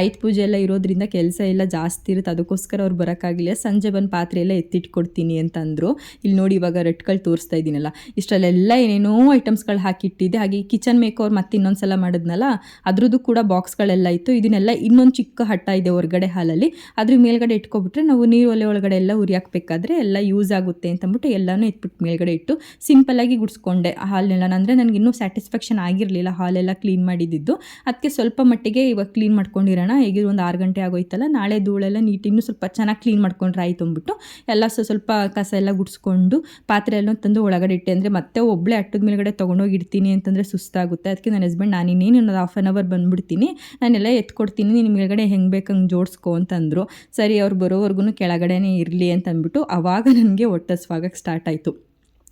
S1: ಆಯ್ತು ಪೂಜೆ ಎಲ್ಲ ಇರೋದ್ರಿಂದ ಕೆಲಸ ಎಲ್ಲ ಜಾಸ್ತಿ ಇರುತ್ತೆ. ಅದಕ್ಕೋಸ್ಕರ ಅವ್ರು ಬರೋಕ್ಕಾಗಲಿಲ್ಲ. ಸಂಜೆ ಬಂದು ಪಾತ್ರೆ ಎಲ್ಲ ಎತ್ತಿಟ್ಕೊಡ್ತೀನಿ ಅಂತ ಅಂದರು ಇಲ್ಲಿ ನೋಡಿ ಇವಾಗ ರೆಟ್ಗಳು ತೋರಿಸ್ತಾ ಇದ್ದೀನಲ್ಲ. ಇಷ್ಟಲ್ಲೆಲ್ಲ ಏನೇನೋ ಐಟಮ್ಸ್ಗಳು ಹಾಕಿಟ್ಟಿದ್ದೆ. ಹಾಗೆ ಕಿಚನ್ ಮೇಕ್ ಮತ್ತೆ ಇನ್ನೊಂದು ಸಲ ಮಾಡಿದ್ನಲ್ಲ ಅದ್ರದ್ದು ಕೂಡ ಬಾಕ್ಸ್ಗಳೆಲ್ಲ ಇತ್ತು. ಇದನ್ನೆಲ್ಲ ಇನ್ನೊಂದು ಚಿಕ್ಕ ಹಟ್ಟ ಇದೆ ಹೊರಗಡೆ ಹಾಲಲ್ಲಿ. ಅದ್ರ ಮೇಲ್ಗಡೆ ಇಟ್ಕೊಬಿಟ್ರೆ ನಾವು ನೀರು ಒಲೆ ಒಳಗಡೆ ಎಲ್ಲ ಉರಿ ಹಾಕ್ಬೇಕಾದ್ರೆ ಎಲ್ಲ ಯೂಸ್ ಆಗುತ್ತೆ ಅಂತ ಅಂದ್ಬಿಟ್ಟು ಎಲ್ಲನೂ ಎತ್ಬಿಟ್ಟು ಮೇಲ್ಗಡೆ ಇಟ್ಟು ಸಿಂಪಲ್ಲಾಗಿ ಗುಡಿಸ್ಕೊಂಡೆ ಹಾಲನ್ನೆಲ್ಲ ಅಂದರೆ ನನಗೆ ಇನ್ನೂ ಸ್ಯಾಟಿಸ್ಫ್ಯಾಕ್ಷನ್ ಆಗಿರಲಿಲ್ಲ ಹಾಲೆಲ್ಲ ಕ್ಲೀನ್ ಮಾಡಿದ್ದು. ಅದಕ್ಕೆ ಸ್ವಲ್ಪ ಮಟ್ಟಿಗೆ ಇವಾಗ ಕ್ಲೀನ್ ಮಾಡ್ಕೊಂಡಿರೋಣ. ಹೇಗಿದ್ರು ಒಂದು ಆರು ಗಂಟೆ ಆಗೋಯ್ತಲ್ಲ. ನಾಳೆ ಧೂಳೆಲ್ಲ ನೀಟ್ ಇನ್ನೂ ಸ್ವಲ್ಪ ಚೆನ್ನಾಗಿ ಕ್ಲೀನ್ ಮಾಡ್ಕೊಂಡ್ರೆ ಆಯ್ತು ಅಂದ್ಬಿಟ್ಟು ಎಲ್ಲ ಸ್ವಲ್ಪ ಕಸ ಎಲ್ಲ ಗುಡಿಸ್ಕೊಂಡು ಪಾತ್ರೆ ಎಲ್ಲ ತಂದು ಒಳಗಡೆ ಇಟ್ಟೆ. ಅಂದರೆ ಮತ್ತೆ ಒಬ್ಬಳೇ ಅಟ್ಟದ ಮೇಲ್ಗಡೆ ತೊಗೊಂಡೋಗಿ ಇಡ್ತೀನಿ ಅಂತಂದರೆ ಸುಸ್ತಾಗುತ್ತೆ. ಅದಕ್ಕೆ ನನ್ನ ಹಸ್ಬೆಂಡ್ ನಾನು ಇನ್ನೇನು ಆಫ್ ಹಾಫ್ ಆನ್ ಅವರ್ ಬಂದ್ಬಿಡ್ತೀನಿ. ನಾನೆಲ್ಲ ಎತ್ಕೊಡ್ತೀನಿ ನಿಮ್ಮ ಮೇಲ್ಗಡೆ ಹೆಂಗೆ ಬೇಕು ಹಂಗೆ ಜೋಡಿಸ್ಕೊ ಅಂತಂದರು. ಸರಿ, ಅವ್ರು ಬರೋವರೆಗೂ ಕೆಳಗಡೆನೇ ಇರಲಿ ಅಂತಂದ್ಬಿಟ್ಟು ಆವಾಗ ನನಗೆ ಒಟ್ಟಸ್ವಾಗಕ್ಕೆ ಸ್ಟಾರ್ಟ್ ಆಯಿತು.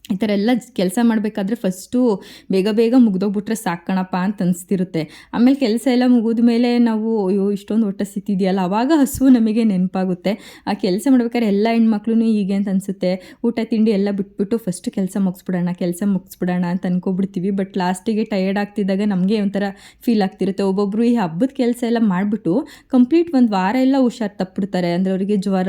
S1: ಈ ಥರ ಎಲ್ಲ ಕೆಲಸ ಮಾಡಬೇಕಾದ್ರೆ ಫಸ್ಟು ಬೇಗ ಬೇಗ ಮುಗ್ದೋಗ್ಬಿಟ್ರೆ ಸಾಕಣಪ್ಪ ಅಂತ ಅನಿಸ್ತಿರುತ್ತೆ. ಆಮೇಲೆ ಕೆಲಸ ಎಲ್ಲ ಮುಗಿದ ಮೇಲೆ ನಾವು, ಅಯ್ಯೋ, ಇಷ್ಟೊಂದು ಹೊಟ್ಟೆ ಸಿಕ್ತಿದೆಯಲ್ಲ ಆವಾಗ ಹಸುವು ನಮಗೆ ನೆನಪಾಗುತ್ತೆ. ಆ ಕೆಲಸ ಮಾಡ್ಬೇಕಾದ್ರೆ ಎಲ್ಲ ಹೆಣ್ಮಕ್ಳು ಹೀಗೆ ಅಂತ ಅನಿಸುತ್ತೆ. ಊಟ, ತಿಂಡಿ ಎಲ್ಲ ಬಿಟ್ಬಿಟ್ಟು ಫಸ್ಟ್ ಕೆಲಸ ಮುಗಿಸ್ಬಿಡೋಣ ಕೆಲಸ ಮುಗಿಸ್ಬಿಡೋಣ ಅಂತ ಅನ್ಕೊಬಿಡ್ತೀವಿ. ಬಟ್ ಲಾಸ್ಟಿಗೆ ಟಯರ್ಡ್ ಆಗ್ತಿದ್ದಾಗ ನಮಗೆ ಒಂಥರ ಫೀಲ್ ಆಗ್ತಿರುತ್ತೆ. ಒಬ್ಬೊಬ್ಬರು ಈ ಹಬ್ಬದ ಕೆಲಸ ಎಲ್ಲ ಮಾಡಿಬಿಟ್ಟು ಕಂಪ್ಲೀಟ್ ಒಂದು ವಾರ ಎಲ್ಲ ಹುಷಾರು ತಪ್ಪಿಡ್ತಾರೆ. ಅಂದರೆ ಅವರಿಗೆ ಜ್ವರ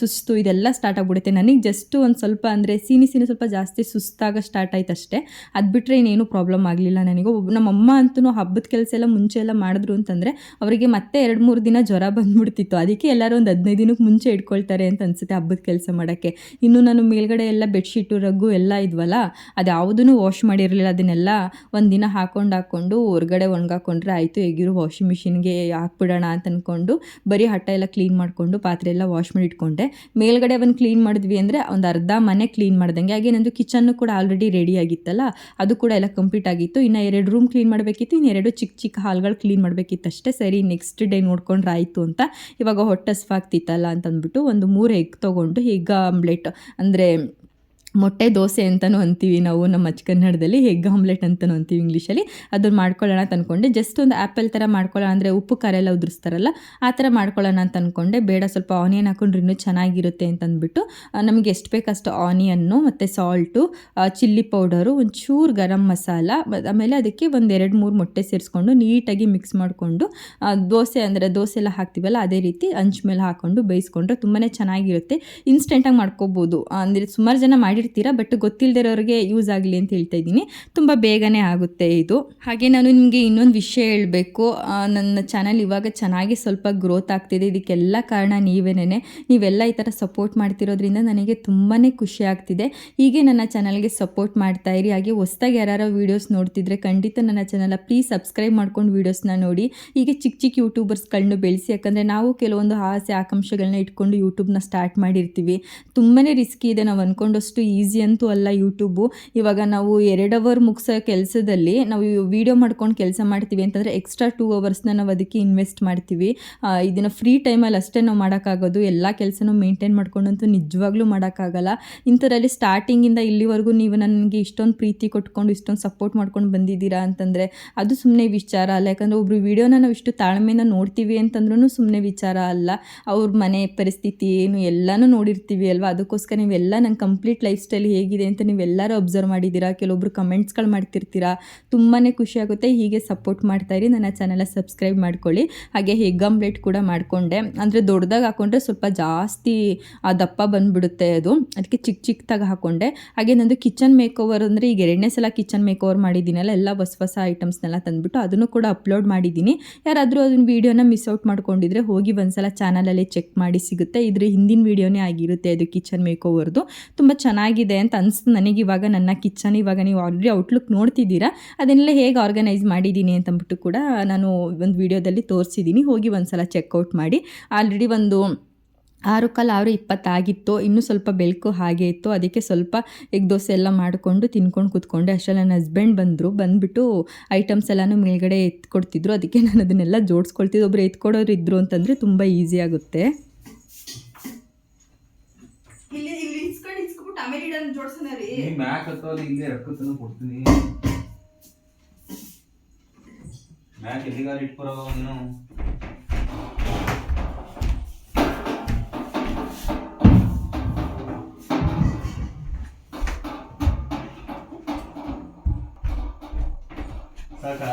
S1: ಸುಸ್ತು ಇದೆಲ್ಲ ಸ್ಟಾರ್ಟ್ ಆಗಿಬಿಡುತ್ತೆ. ನನಗೆ ಜಸ್ಟ್ ಒಂದು ಸ್ವಲ್ಪ ಅಂದರೆ ಸೀನಿ ಸೀನಿ ಸ್ವಲ್ಪ ಜಾಸ್ತಿ ಸುಸ್ತಾಗ ಸ್ಟಾರ್ಟ್ ಆಯ್ತು ಅಷ್ಟೇ ಅದು ಬಿಟ್ಟರೆ ಇನ್ನೇನು ಪ್ರಾಬ್ಲಮ್ ಆಗಲಿಲ್ಲ ನನಗೆ. ನಮ್ಮಮ್ಮ ಅಂತೂ ಹಬ್ಬದ ಕೆಲಸ ಎಲ್ಲ ಮುಂಚೆ ಎಲ್ಲ ಮಾಡಿದ್ರು ಅಂತಂದರೆ ಅವರಿಗೆ ಮತ್ತೆ ಎರಡು ಮೂರು ದಿನ ಜ್ವರ ಬಂದ್ಬಿಡ್ತಿತ್ತು. ಅದಕ್ಕೆ ಎಲ್ಲರೂ ಒಂದು ಹದಿನೈದು ದಿನಕ್ಕೆ ಮುಂಚೆ ಇಟ್ಕೊಳ್ತಾರೆ ಅಂತ ಅನಿಸುತ್ತೆ ಹಬ್ಬದ ಕೆಲಸ ಮಾಡೋಕ್ಕೆ. ಇನ್ನು ನಾನು ಮೇಲ್ಗಡೆ ಎಲ್ಲ ಬೆಡ್ಶೀಟು ರಗ್ಗು ಎಲ್ಲ ಇದ್ವಲ್ಲ, ಅದು ಯಾವುದೂ ವಾಶ್ ಮಾಡಿರಲಿಲ್ಲ. ಅದನ್ನೆಲ್ಲ ಒಂದು ದಿನ ಹಾಕೊಂಡು ಹಾಕ್ಕೊಂಡು ಹೊರಗಡೆ ಒಣಗಾಕೊಂಡ್ರೆ ಆಯಿತು ಎಗಿರು ವಾಷಿಂಗ್ ಮಿಷಿನ್ಗೆ ಹಾಕ್ಬಿಡೋಣ ಅಂತ ಅಂದ್ಕೊಂಡು ಬರೀ ಹಟ್ಟ ಎಲ್ಲ ಕ್ಲೀನ್ ಮಾಡಿಕೊಂಡು ಪಾತ್ರೆ ಎಲ್ಲ ವಾಶ್ ಮಾಡಿ ಇಟ್ಕೊಂಡೆ. ಮೇಲ್ಗಡೆ ಒಂದು ಕ್ಲೀನ್ ಮಾಡಿದ್ವಿ ಅಂದರೆ ಒಂದು ಅರ್ಧ ಮನೆ ಕ್ಲೀನ್ ಮಾಡ್ದಂಗೆ ಹಾಗೆ ನಂದು ಕಿಚನ್ನು ಕೂಡ ಆಲ್ರೆಡಿ ರೆಡಿ ಆಗಿತ್ತಲ್ಲ, ಅದು ಕೂಡ ಎಲ್ಲ ಕಂಪ್ಲೀಟ್ ಆಗಿತ್ತು. ಇನ್ನು ಎರಡು ರೂಮ್ ಕ್ಲೀನ್ ಮಾಡಬೇಕಿತ್ತು, ಇನ್ನು ಎರಡು ಚಿಕ್ಕ ಚಿಕ್ಕ ಹಾಲ್ಗಳು ಕ್ಲೀನ್ ಮಾಡಬೇಕಿತ್ತು ಅಷ್ಟೇ. ಸರಿ ನೆಕ್ಸ್ಟ್ ಡೇ ನೋಡ್ಕೊಂಡ್ರೆ ಆಯಿತು ಅಂತ. ಇವಾಗ ಹೊಟ್ಟೆ ಸ್ವಾಗ್ತಿತ್ತಲ್ಲ ಅಂತಂದ್ಬಿಟ್ಟು ಒಂದು ಮೂರು ಎಗ್ ತೊಗೊಂಡು ಎಗ್ ಆಮ್ಲೆಟ್ ಅಂದರೆ ಮೊಟ್ಟೆ ದೋಸೆ ಅಂತಲೂ ಅಂತೀವಿ ನಾವು ನಮ್ಮ ಅಚ್ಚ ಕನ್ನಡದಲ್ಲಿ ಹೆಗ್ ಆಮ್ಲೆಟ್ ಅಂತಲೂ ಅಂತೀವಿ ಇಂಗ್ಲೀಷಲ್ಲಿ. ಅದನ್ನು ಮಾಡ್ಕೊಳ್ಳೋಣ ಅಂತ ಅಂದ್ಕೊಂಡೆ ಜಸ್ಟ್ ಒಂದು ಆ್ಯಪಲ್ ಥರ ಮಾಡ್ಕೊಳ್ಳೋಣ ಅಂದರೆ ಉಪ್ಪು, ಖಾರ ಎಲ್ಲ ಉದುರಿಸ್ತಾರಲ್ಲ, ಆ ಥರ ಮಾಡ್ಕೊಳ್ಳೋಣ ಅಂತ ಅಂದ್ಕೊಂಡೆ ಬೇಡ, ಸ್ವಲ್ಪ ಆನಿಯನ್ ಹಾಕೊಂಡ್ರೆ ಇನ್ನೂ ಚೆನ್ನಾಗಿರುತ್ತೆ ಅಂತ ಅಂದ್ಬಿಟ್ಟು ನಮಗೆ ಎಷ್ಟು ಬೇಕಷ್ಟು ಆನಿಯನ್ನು ಮತ್ತು ಸಾಲ್ಟು ಚಿಲ್ಲಿ ಪೌಡರು ಒಂಚೂರು ಗರಂ ಮಸಾಲ ಆಮೇಲೆ ಅದಕ್ಕೆ ಒಂದು ಎರಡು, ಮೂರು ಮೊಟ್ಟೆ ಸೇರಿಸ್ಕೊಂಡು ನೀಟಾಗಿ ಮಿಕ್ಸ್ ಮಾಡಿಕೊಂಡು ದೋಸೆ ಅಂದರೆ ದೋಸೆ ಎಲ್ಲ ಹಾಕ್ತೀವಲ್ಲ, ಅದೇ ರೀತಿ ಹಂಚ್ ಮೇಲೆ ಹಾಕ್ಕೊಂಡು ಬೇಯಿಸ್ಕೊಂಡ್ರೆ ತುಂಬಾ ಚೆನ್ನಾಗಿರುತ್ತೆ. ಇನ್ಸ್ಟೆಂಟಾಗಿ ಮಾಡ್ಕೋಬೋದು. ಅಂದರೆ ಸುಮಾರು ಜನ ಮಾಡಿರ್ತೀರ ಬಟ್ ಗೊತ್ತಿಲ್ಲದಿರೋರಿಗೆ ಯೂಸ್ ಆಗಲಿ ಅಂತ ಹೇಳ್ತಾ ಇದ್ದೀನಿ. ತುಂಬ ಬೇಗನೆ ಆಗುತ್ತೆ ಇದು. ಹಾಗೆ ನಾನು ನಿಮಗೆ ಇನ್ನೊಂದು ವಿಷಯ ಹೇಳಬೇಕು. ನನ್ನ ಚಾನಲ್ ಇವಾಗ ಚೆನ್ನಾಗಿ ಸ್ವಲ್ಪ ಗ್ರೋತ್ ಆಗ್ತಿದೆ. ಇದಕ್ಕೆಲ್ಲ ಕಾರಣ ನೀವೇನೇ ನೀವೆಲ್ಲ ಈ ಥರ ಸಪೋರ್ಟ್ ಮಾಡ್ತಿರೋದ್ರಿಂದ ನನಗೆ ತುಂಬಾ ಖುಷಿ ಆಗ್ತಿದೆ. ಹೀಗೆ ನನ್ನ ಚಾನಲ್ಗೆ ಸಪೋರ್ಟ್ ಮಾಡ್ತಾ ಇರಿ. ಹಾಗೆ ಹೊಸ್ದಾಗಿ ಯಾರು ವೀಡಿಯೋಸ್ ನೋಡ್ತಿದ್ರೆ ಖಂಡಿತ ನನ್ನ ಚಾನಲ್ ಪ್ಲೀಸ್ ಸಬ್ಸ್ಕ್ರೈಬ್ ಮಾಡ್ಕೊಂಡು ವೀಡಿಯೋಸ್ನ ನೋಡಿ. ಹೀಗೆ ಚಿಕ್ಕ ಚಿಕ್ಕ ಯೂಟ್ಯೂಬರ್ಸ್ಗಳನ್ನ ಬೆಳೆಸಿ. ಯಾಕಂದರೆ ನಾವು ಕೆಲವೊಂದು ಆಸೆ ಆಕಾಂಕ್ಷೆಗಳನ್ನ ಇಟ್ಕೊಂಡು ಯೂಟ್ಯೂಬ್ನ ಸ್ಟಾರ್ಟ್ ಮಾಡಿರ್ತೀವಿ. ತುಂಬಾ ರಿಸ್ಕಿ ಇದೆ ನಾವು ಅಂದ್ಕೊಂಡಷ್ಟು ಈಸಿ ಅಂತೂ ಅಲ್ಲ ಯೂಟ್ಯೂಬು ಇವಾಗ ನಾವು ಎರಡು ಅವರ್ ಮುಗಿಸೋ ಕೆಲಸದಲ್ಲಿ ನಾವು ವಿಡಿಯೋ ಮಾಡ್ಕೊಂಡು ಕೆಲಸ ಮಾಡ್ತೀವಿ ಅಂತಂದರೆ ಎಕ್ಸ್ಟ್ರಾ ಟೂ ಅವರ್ಸ್ನ ನಾವು ಅದಕ್ಕೆ ಇನ್ವೆಸ್ಟ್ ಮಾಡ್ತೀವಿ. ಇದನ್ನು ಫ್ರೀ ಟೈಮಲ್ಲಿ ಅಷ್ಟೇ ನಾವು ಮಾಡೋಕ್ಕಾಗೋದು. ಎಲ್ಲ ಕೆಲಸನೂ ಮೇಂಟೈನ್ ಮಾಡ್ಕೊಂಡಂತೂ ನಿಜವಾಗ್ಲೂ ಮಾಡೋಕ್ಕಾಗಲ್ಲ. ಇಂಥದ್ರಲ್ಲಿ ಸ್ಟಾರ್ಟಿಂಗಿಂದ ಇಲ್ಲಿವರೆಗೂ ನೀವು ನನಗೆ ಇಷ್ಟೊಂದು ಪ್ರೀತಿ ಕೊಟ್ಕೊಂಡು, ಇಷ್ಟೊಂದು ಸಪೋರ್ಟ್ ಮಾಡ್ಕೊಂಡು ಬಂದಿದ್ದೀರಾ ಅಂತಂದರೆ ಅದು ಸುಮ್ಮನೆ ವಿಚಾರ ಅಲ್ಲ. ಯಾಕಂದರೆ ಒಬ್ರು ವಿಡಿಯೋನ ನಾವು ಇಷ್ಟು ತಾಳ್ಮೆಯಿಂದ ನೋಡ್ತೀವಿ ಅಂತಂದ್ರೂ ಸುಮ್ಮನೆ ವಿಚಾರ ಅಲ್ಲ. ಅವ್ರ ಮನೆ ಪರಿಸ್ಥಿತಿ ಏನು ಎಲ್ಲನೂ ನೋಡಿರ್ತೀವಿ ಅಲ್ವಾ? ಅದಕ್ಕೋಸ್ಕರ ನೀವೆಲ್ಲ ನಂಗೆ ಕಂಪ್ಲೀಟ್ ಲೈಫ್ ಸ್ಟೈಲ್ ಹೇಗಿದೆ ಅಂತ ನೀವೆಲ್ಲರೂ ಅಬ್ಸರ್ವ್ ಮಾಡಿದ್ದೀರಾ? ಕೆಲವೊಬ್ರು ಕಮೆಂಟ್ಸ್ಗಳು ಮಾಡ್ತಿರ್ತೀರಾ? ತುಂಬಾ ಖುಷಿ ಆಗುತ್ತೆ. ಹೀಗೆ ಸಪೋರ್ಟ್ ಮಾಡ್ತಾ ಇರಿ. ನನ್ನ ಚಾನೆಲ್ ಸಬ್ಸ್ಕ್ರೈಬ್ ಮಾಡ್ಕೊಳ್ಳಿ. ಹಾಗೆ ಹೆಗ್ ಆಮ್ಲೆಟ್ ಕೂಡ ಮಾಡಿಕೊಂಡೆ. ಅಂದರೆ ದೊಡ್ಡದಾಗಿ ಹಾಕೊಂಡ್ರೆ ಸ್ವಲ್ಪ ಜಾಸ್ತಿ, ಆ ದಪ್ಪ ಬಂದುಬಿಡುತ್ತೆ ಅದು. ಅದಕ್ಕೆ ಚಿಕ್ಕ ಚಿಕ್ಕದಾಗಿ ಹಾಕೊಂಡೆ. ಹಾಗೆ ನಂದು ಕಿಚನ್ ಮೇಕ್ ಓವರ್ ಅಂದರೆ ಈಗ ಎರಡನೇ ಸಲ ಕಿಚನ್ ಮೇಕ್ ಓವರ್ ಮಾಡಿದ್ದೀನಲ್ಲ ಎಲ್ಲ ಹೊಸ ಹೊಸ ಐಟಮ್ಸ್ನೆಲ್ಲ ತಂದುಬಿಟ್ಟು ಅದನ್ನು ಕೂಡ ಅಪ್ಲೋಡ್ ಮಾಡಿದ್ದೀನಿ. ಯಾರಾದರೂ ಅದನ್ನ ವೀಡಿಯೋನ ಮಿಸ್ ಔಟ್ ಮಾಡ್ಕೊಂಡಿದ್ರೆ ಹೋಗಿ ಒಂದ್ಸಲ ಚಾನಲಲ್ಲಿ ಚೆಕ್ ಮಾಡಿ ಸಿಗುತ್ತೆ. ಇದ್ರ ಹಿಂದಿನ ವೀಡಿಯೋನೇ ಆಗಿರುತ್ತೆ ಅದು ಕಿಚನ್ ಮೇಕ್ ಓವರ್ದು ತುಂಬ ಚೆನ್ನಾಗಿದೆ ಅಂತ ಅನಿಸ್ತು ನನಗೆ ಇವಾಗ ನನ್ನ ಕಿಚನ್ ಇವಾಗ ನೀವು ಆಲ್ರೆಡಿ ಔಟ್ಲುಕ್ ನೋಡ್ತಿದ್ದೀರಾ, ಅದನ್ನೆಲ್ಲ ಹೇಗೆ ಆರ್ಗನೈಸ್ ಮಾಡಿದ್ದೀನಿ ಅಂತಂದ್ಬಿಟ್ಟು ಕೂಡ ನಾನು ಒಂದು ವೀಡಿಯೋದಲ್ಲಿ ತೋರಿಸಿದ್ದೀನಿ ಹೋಗಿ ಒಂದು ಸಲ ಚೆಕ್ಔಟ್ ಮಾಡಿ. ಆಲ್ರೆಡಿ ಒಂದು ಆರು ಕಾಲು ಆರು ಇಪ್ಪತ್ತಾಗಿತ್ತು ಇನ್ನೂ ಸ್ವಲ್ಪ ಬೆಳಕು ಹಾಗೆ ಇತ್ತು. ಅದಕ್ಕೆ ಸ್ವಲ್ಪ ಎಗ್ ದೋಸೆ ಎಲ್ಲ ಮಾಡಿಕೊಂಡು ತಿನ್ಕೊಂಡು ಕೂತ್ಕೊಂಡೆ. ಅಷ್ಟರಲ್ಲಿ ನನ್ನ ಹಸ್ಬೆಂಡ್ ಬಂದರು. ಬಂದುಬಿಟ್ಟು ಐಟಮ್ಸ್ ಎಲ್ಲನೂ ಮೇಲ್ಗಡೆ ಎತ್ಕೊಡ್ತಿದ್ರು. ಅದಕ್ಕೆ ನಾನು ಅದನ್ನೆಲ್ಲ ಜೋಡಿಸ್ಕೊಳ್ತಿದ್ದು. ಒಬ್ಬರು ಎತ್ಕೊಡೋರು ಇದ್ದರು ಅಂತಂದರೆ ತುಂಬ ಈಸಿ ಆಗುತ್ತೆ
S2: ಇಲ್ಲಿ ಇಲ್ಲಿ ಇಸ್ಕೊಂಡು ಇಸ್ಕೊಬಿಟ್ಟು ಆಮೇಲೆ ಇಡೋಣ ಜೋಡ್ಸೋಣ ರೀ.
S3: ನೀ ಮ್ಯಾಕ್ ಹತ್ತೋದು ಇಲ್ಲೇ ರೊಕ್ಕ ಕೊಡ್ತೀನಿ. ಮ್ಯಾಕ್ ಎಲ್ಲಿಗಾರ ಇಟ್ಕೊರೋ ನೀನು ಸಾಕಾ?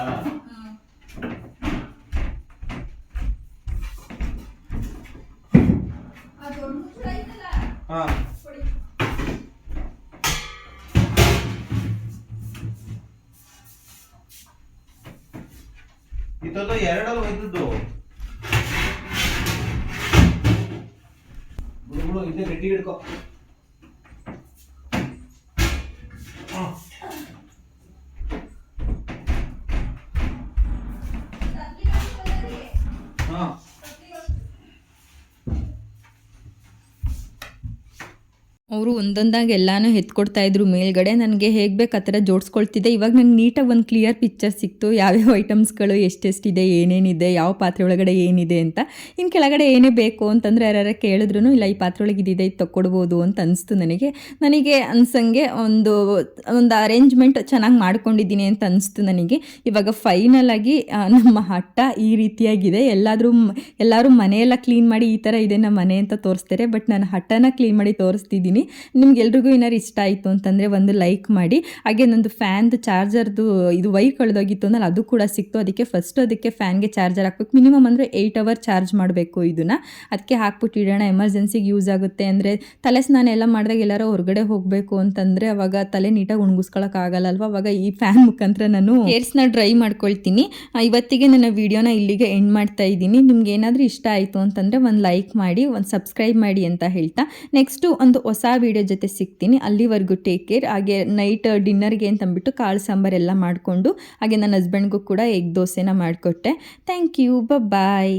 S3: Ah.
S1: ಅವರು ಒಂದೊಂದಾಗಿ ಎಲ್ಲಾನು ಎತ್ಕೊಡ್ತಾ ಇದ್ರು. ಮೇಲ್ಗಡೆ ನನಗೆ ಹೇಗೆ ಬೇಕು ಆ ಥರ ಜೋಡಿಸ್ಕೊಳ್ತಿದ್ದೆ. ಇವಾಗ ನಂಗೆ ನೀಟಾಗಿ ಒಂದು ಕ್ಲಿಯರ್ ಪಿಕ್ಚರ್ ಸಿಕ್ತು. ಯಾವ್ಯಾವ ಐಟಮ್ಸ್ಗಳು ಎಷ್ಟೆಷ್ಟಿದೆ, ಏನೇನಿದೆ, ಯಾವ ಪಾತ್ರೆ ಒಳಗಡೆ ಏನಿದೆ ಅಂತ. ಇನ್ನು ಕೆಳಗಡೆ ಏನೇ ಬೇಕು ಅಂತಂದರೆ ಯಾರು ಕೇಳಿದ್ರು ಇಲ್ಲ, ಈ ಪಾತ್ರೆ ಒಳಗೆ ಇದಿದೆ, ಇದು ತಕ್ಕೊಡ್ಬೋದು ಅಂತ ಅನಿಸ್ತು ನನಗೆ. ನನಗೆ ಅನ್ಸಂಗೆ ಒಂದು ಒಂದು ಅರೇಂಜ್ಮೆಂಟ್ ಚೆನ್ನಾಗಿ ಮಾಡ್ಕೊಂಡಿದ್ದೀನಿ ಅಂತ ಅನಿಸ್ತು ನನಗೆ. ಇವಾಗ ಫೈನಲ್ ಆಗಿ ನಮ್ಮ ಹಟ್ಟ ಈ ರೀತಿಯಾಗಿದೆ. ಎಲ್ಲಾದರೂ ಎಲ್ಲರೂ ಮನೆಯೆಲ್ಲ ಕ್ಲೀನ್ ಮಾಡಿ ಈ ಥರ ಇದೆ ನಮ್ಮ ಮನೆ ಅಂತ ತೋರಿಸ್ತಾರೆ. ಬಟ್ ನಾನು ಹಟ್ಟನ ಕ್ಲೀನ್ ಮಾಡಿ ತೋರಿಸ್ತಿದ್ದೀನಿ. ಇದ್ದೀನಿ ನಿಮ್ಗೆಲ್ರಿಗೂ ಏನಾದ್ರು ಇಷ್ಟ ಆಯಿತು ಅಂತಂದರೆ ಒಂದು ಲೈಕ್ ಮಾಡಿ. ಹಾಗೆ ನಂದು ಫ್ಯಾನ್ದು ಚಾರ್ಜರ್ದು ಇದು ವೈರ್ ಕಳೆದೋಗಿತ್ತು ಅಂದ್ರೆ ಅದು ಕೂಡ ಸಿಕ್ತು. ಅದಕ್ಕೆ ಫಸ್ಟ್ ಅದಕ್ಕೆ ಫ್ಯಾನ್ಗೆ ಚಾರ್ಜರ್ ಹಾಕ್ಬೇಕು. ಮಿನಿಮಮ್ ಅಂದರೆ ಏಯ್ಟ್ ಅವರ್ ಚಾರ್ಜ್ ಮಾಡಬೇಕು ಇದನ್ನು. ಅದಕ್ಕೆ ಹಾಕ್ಬಿಟ್ಟು ಇಡೋಣ. ಎಮರ್ಜೆನ್ಸಿಗೆ ಯೂಸ್ ಆಗುತ್ತೆ ಅಂದರೆ ತಲೆ ಸ್ನಾನ ಎಲ್ಲ ಮಾಡಿದಾಗ ಎಲ್ಲರೂ ಹೊರಗಡೆ ಹೋಗಬೇಕು ಅಂತಂದರೆ ಅವಾಗ ತಲೆ ನೀಟಾಗಿ ಉಣ್ಗಿಸ್ಕೊಳಕ್ಕೆ ಆಗಲ್ಲ ಅಲ್ವಾ? ಅವಾಗ ಈ ಫ್ಯಾನ್ ಮುಖಾಂತರ ನಾನು ಹೇರ್ಸ್ನ ಡ್ರೈ ಮಾಡ್ಕೊಳ್ತೀನಿ. ಇವತ್ತಿಗೆ ನನ್ನ ವಿಡಿಯೋನ ಇಲ್ಲಿಗೆ ಎಂಡ್ ಮಾಡ್ತಾ ಇದ್ದೀನಿ. ನಿಮ್ಗೆ ಏನಾದರೂ ಇಷ್ಟ ಆಯಿತು ಅಂತಂದರೆ ಒಂದು ಲೈಕ್ ಮಾಡಿ, ಒಂದು ಸಬ್ಸ್ಕ್ರೈಬ್ ಮಾಡಿ ಅಂತ ಹೇಳ್ತಾ. ನೆಕ್ಸ್ಟು ಒಂದು ಹೊಸ ವಿಡಿಯೋ ಜೊತೆ ಸಿಗ್ತೀನಿ. ಅಲ್ಲಿವರೆಗೂ ಟೇಕ್ ಕೇರ್ ಹಾಗೆ ನೈಟ್ ಡಿನ್ನರ್ಗೆ ಅಂತಂದ್ಬಿಟ್ಟು ಕಾಳು ಸಾಂಬಾರ್ ಎಲ್ಲ ಮಾಡಿಕೊಂಡು, ಹಾಗೆ ನನ್ನ ಹಸ್ಬೆಂಡ್ಗೂ ಕೂಡ ಎಗ್ ದೋಸೆನ ಮಾಡಿಕೊಟ್ಟೆ. Thank you bye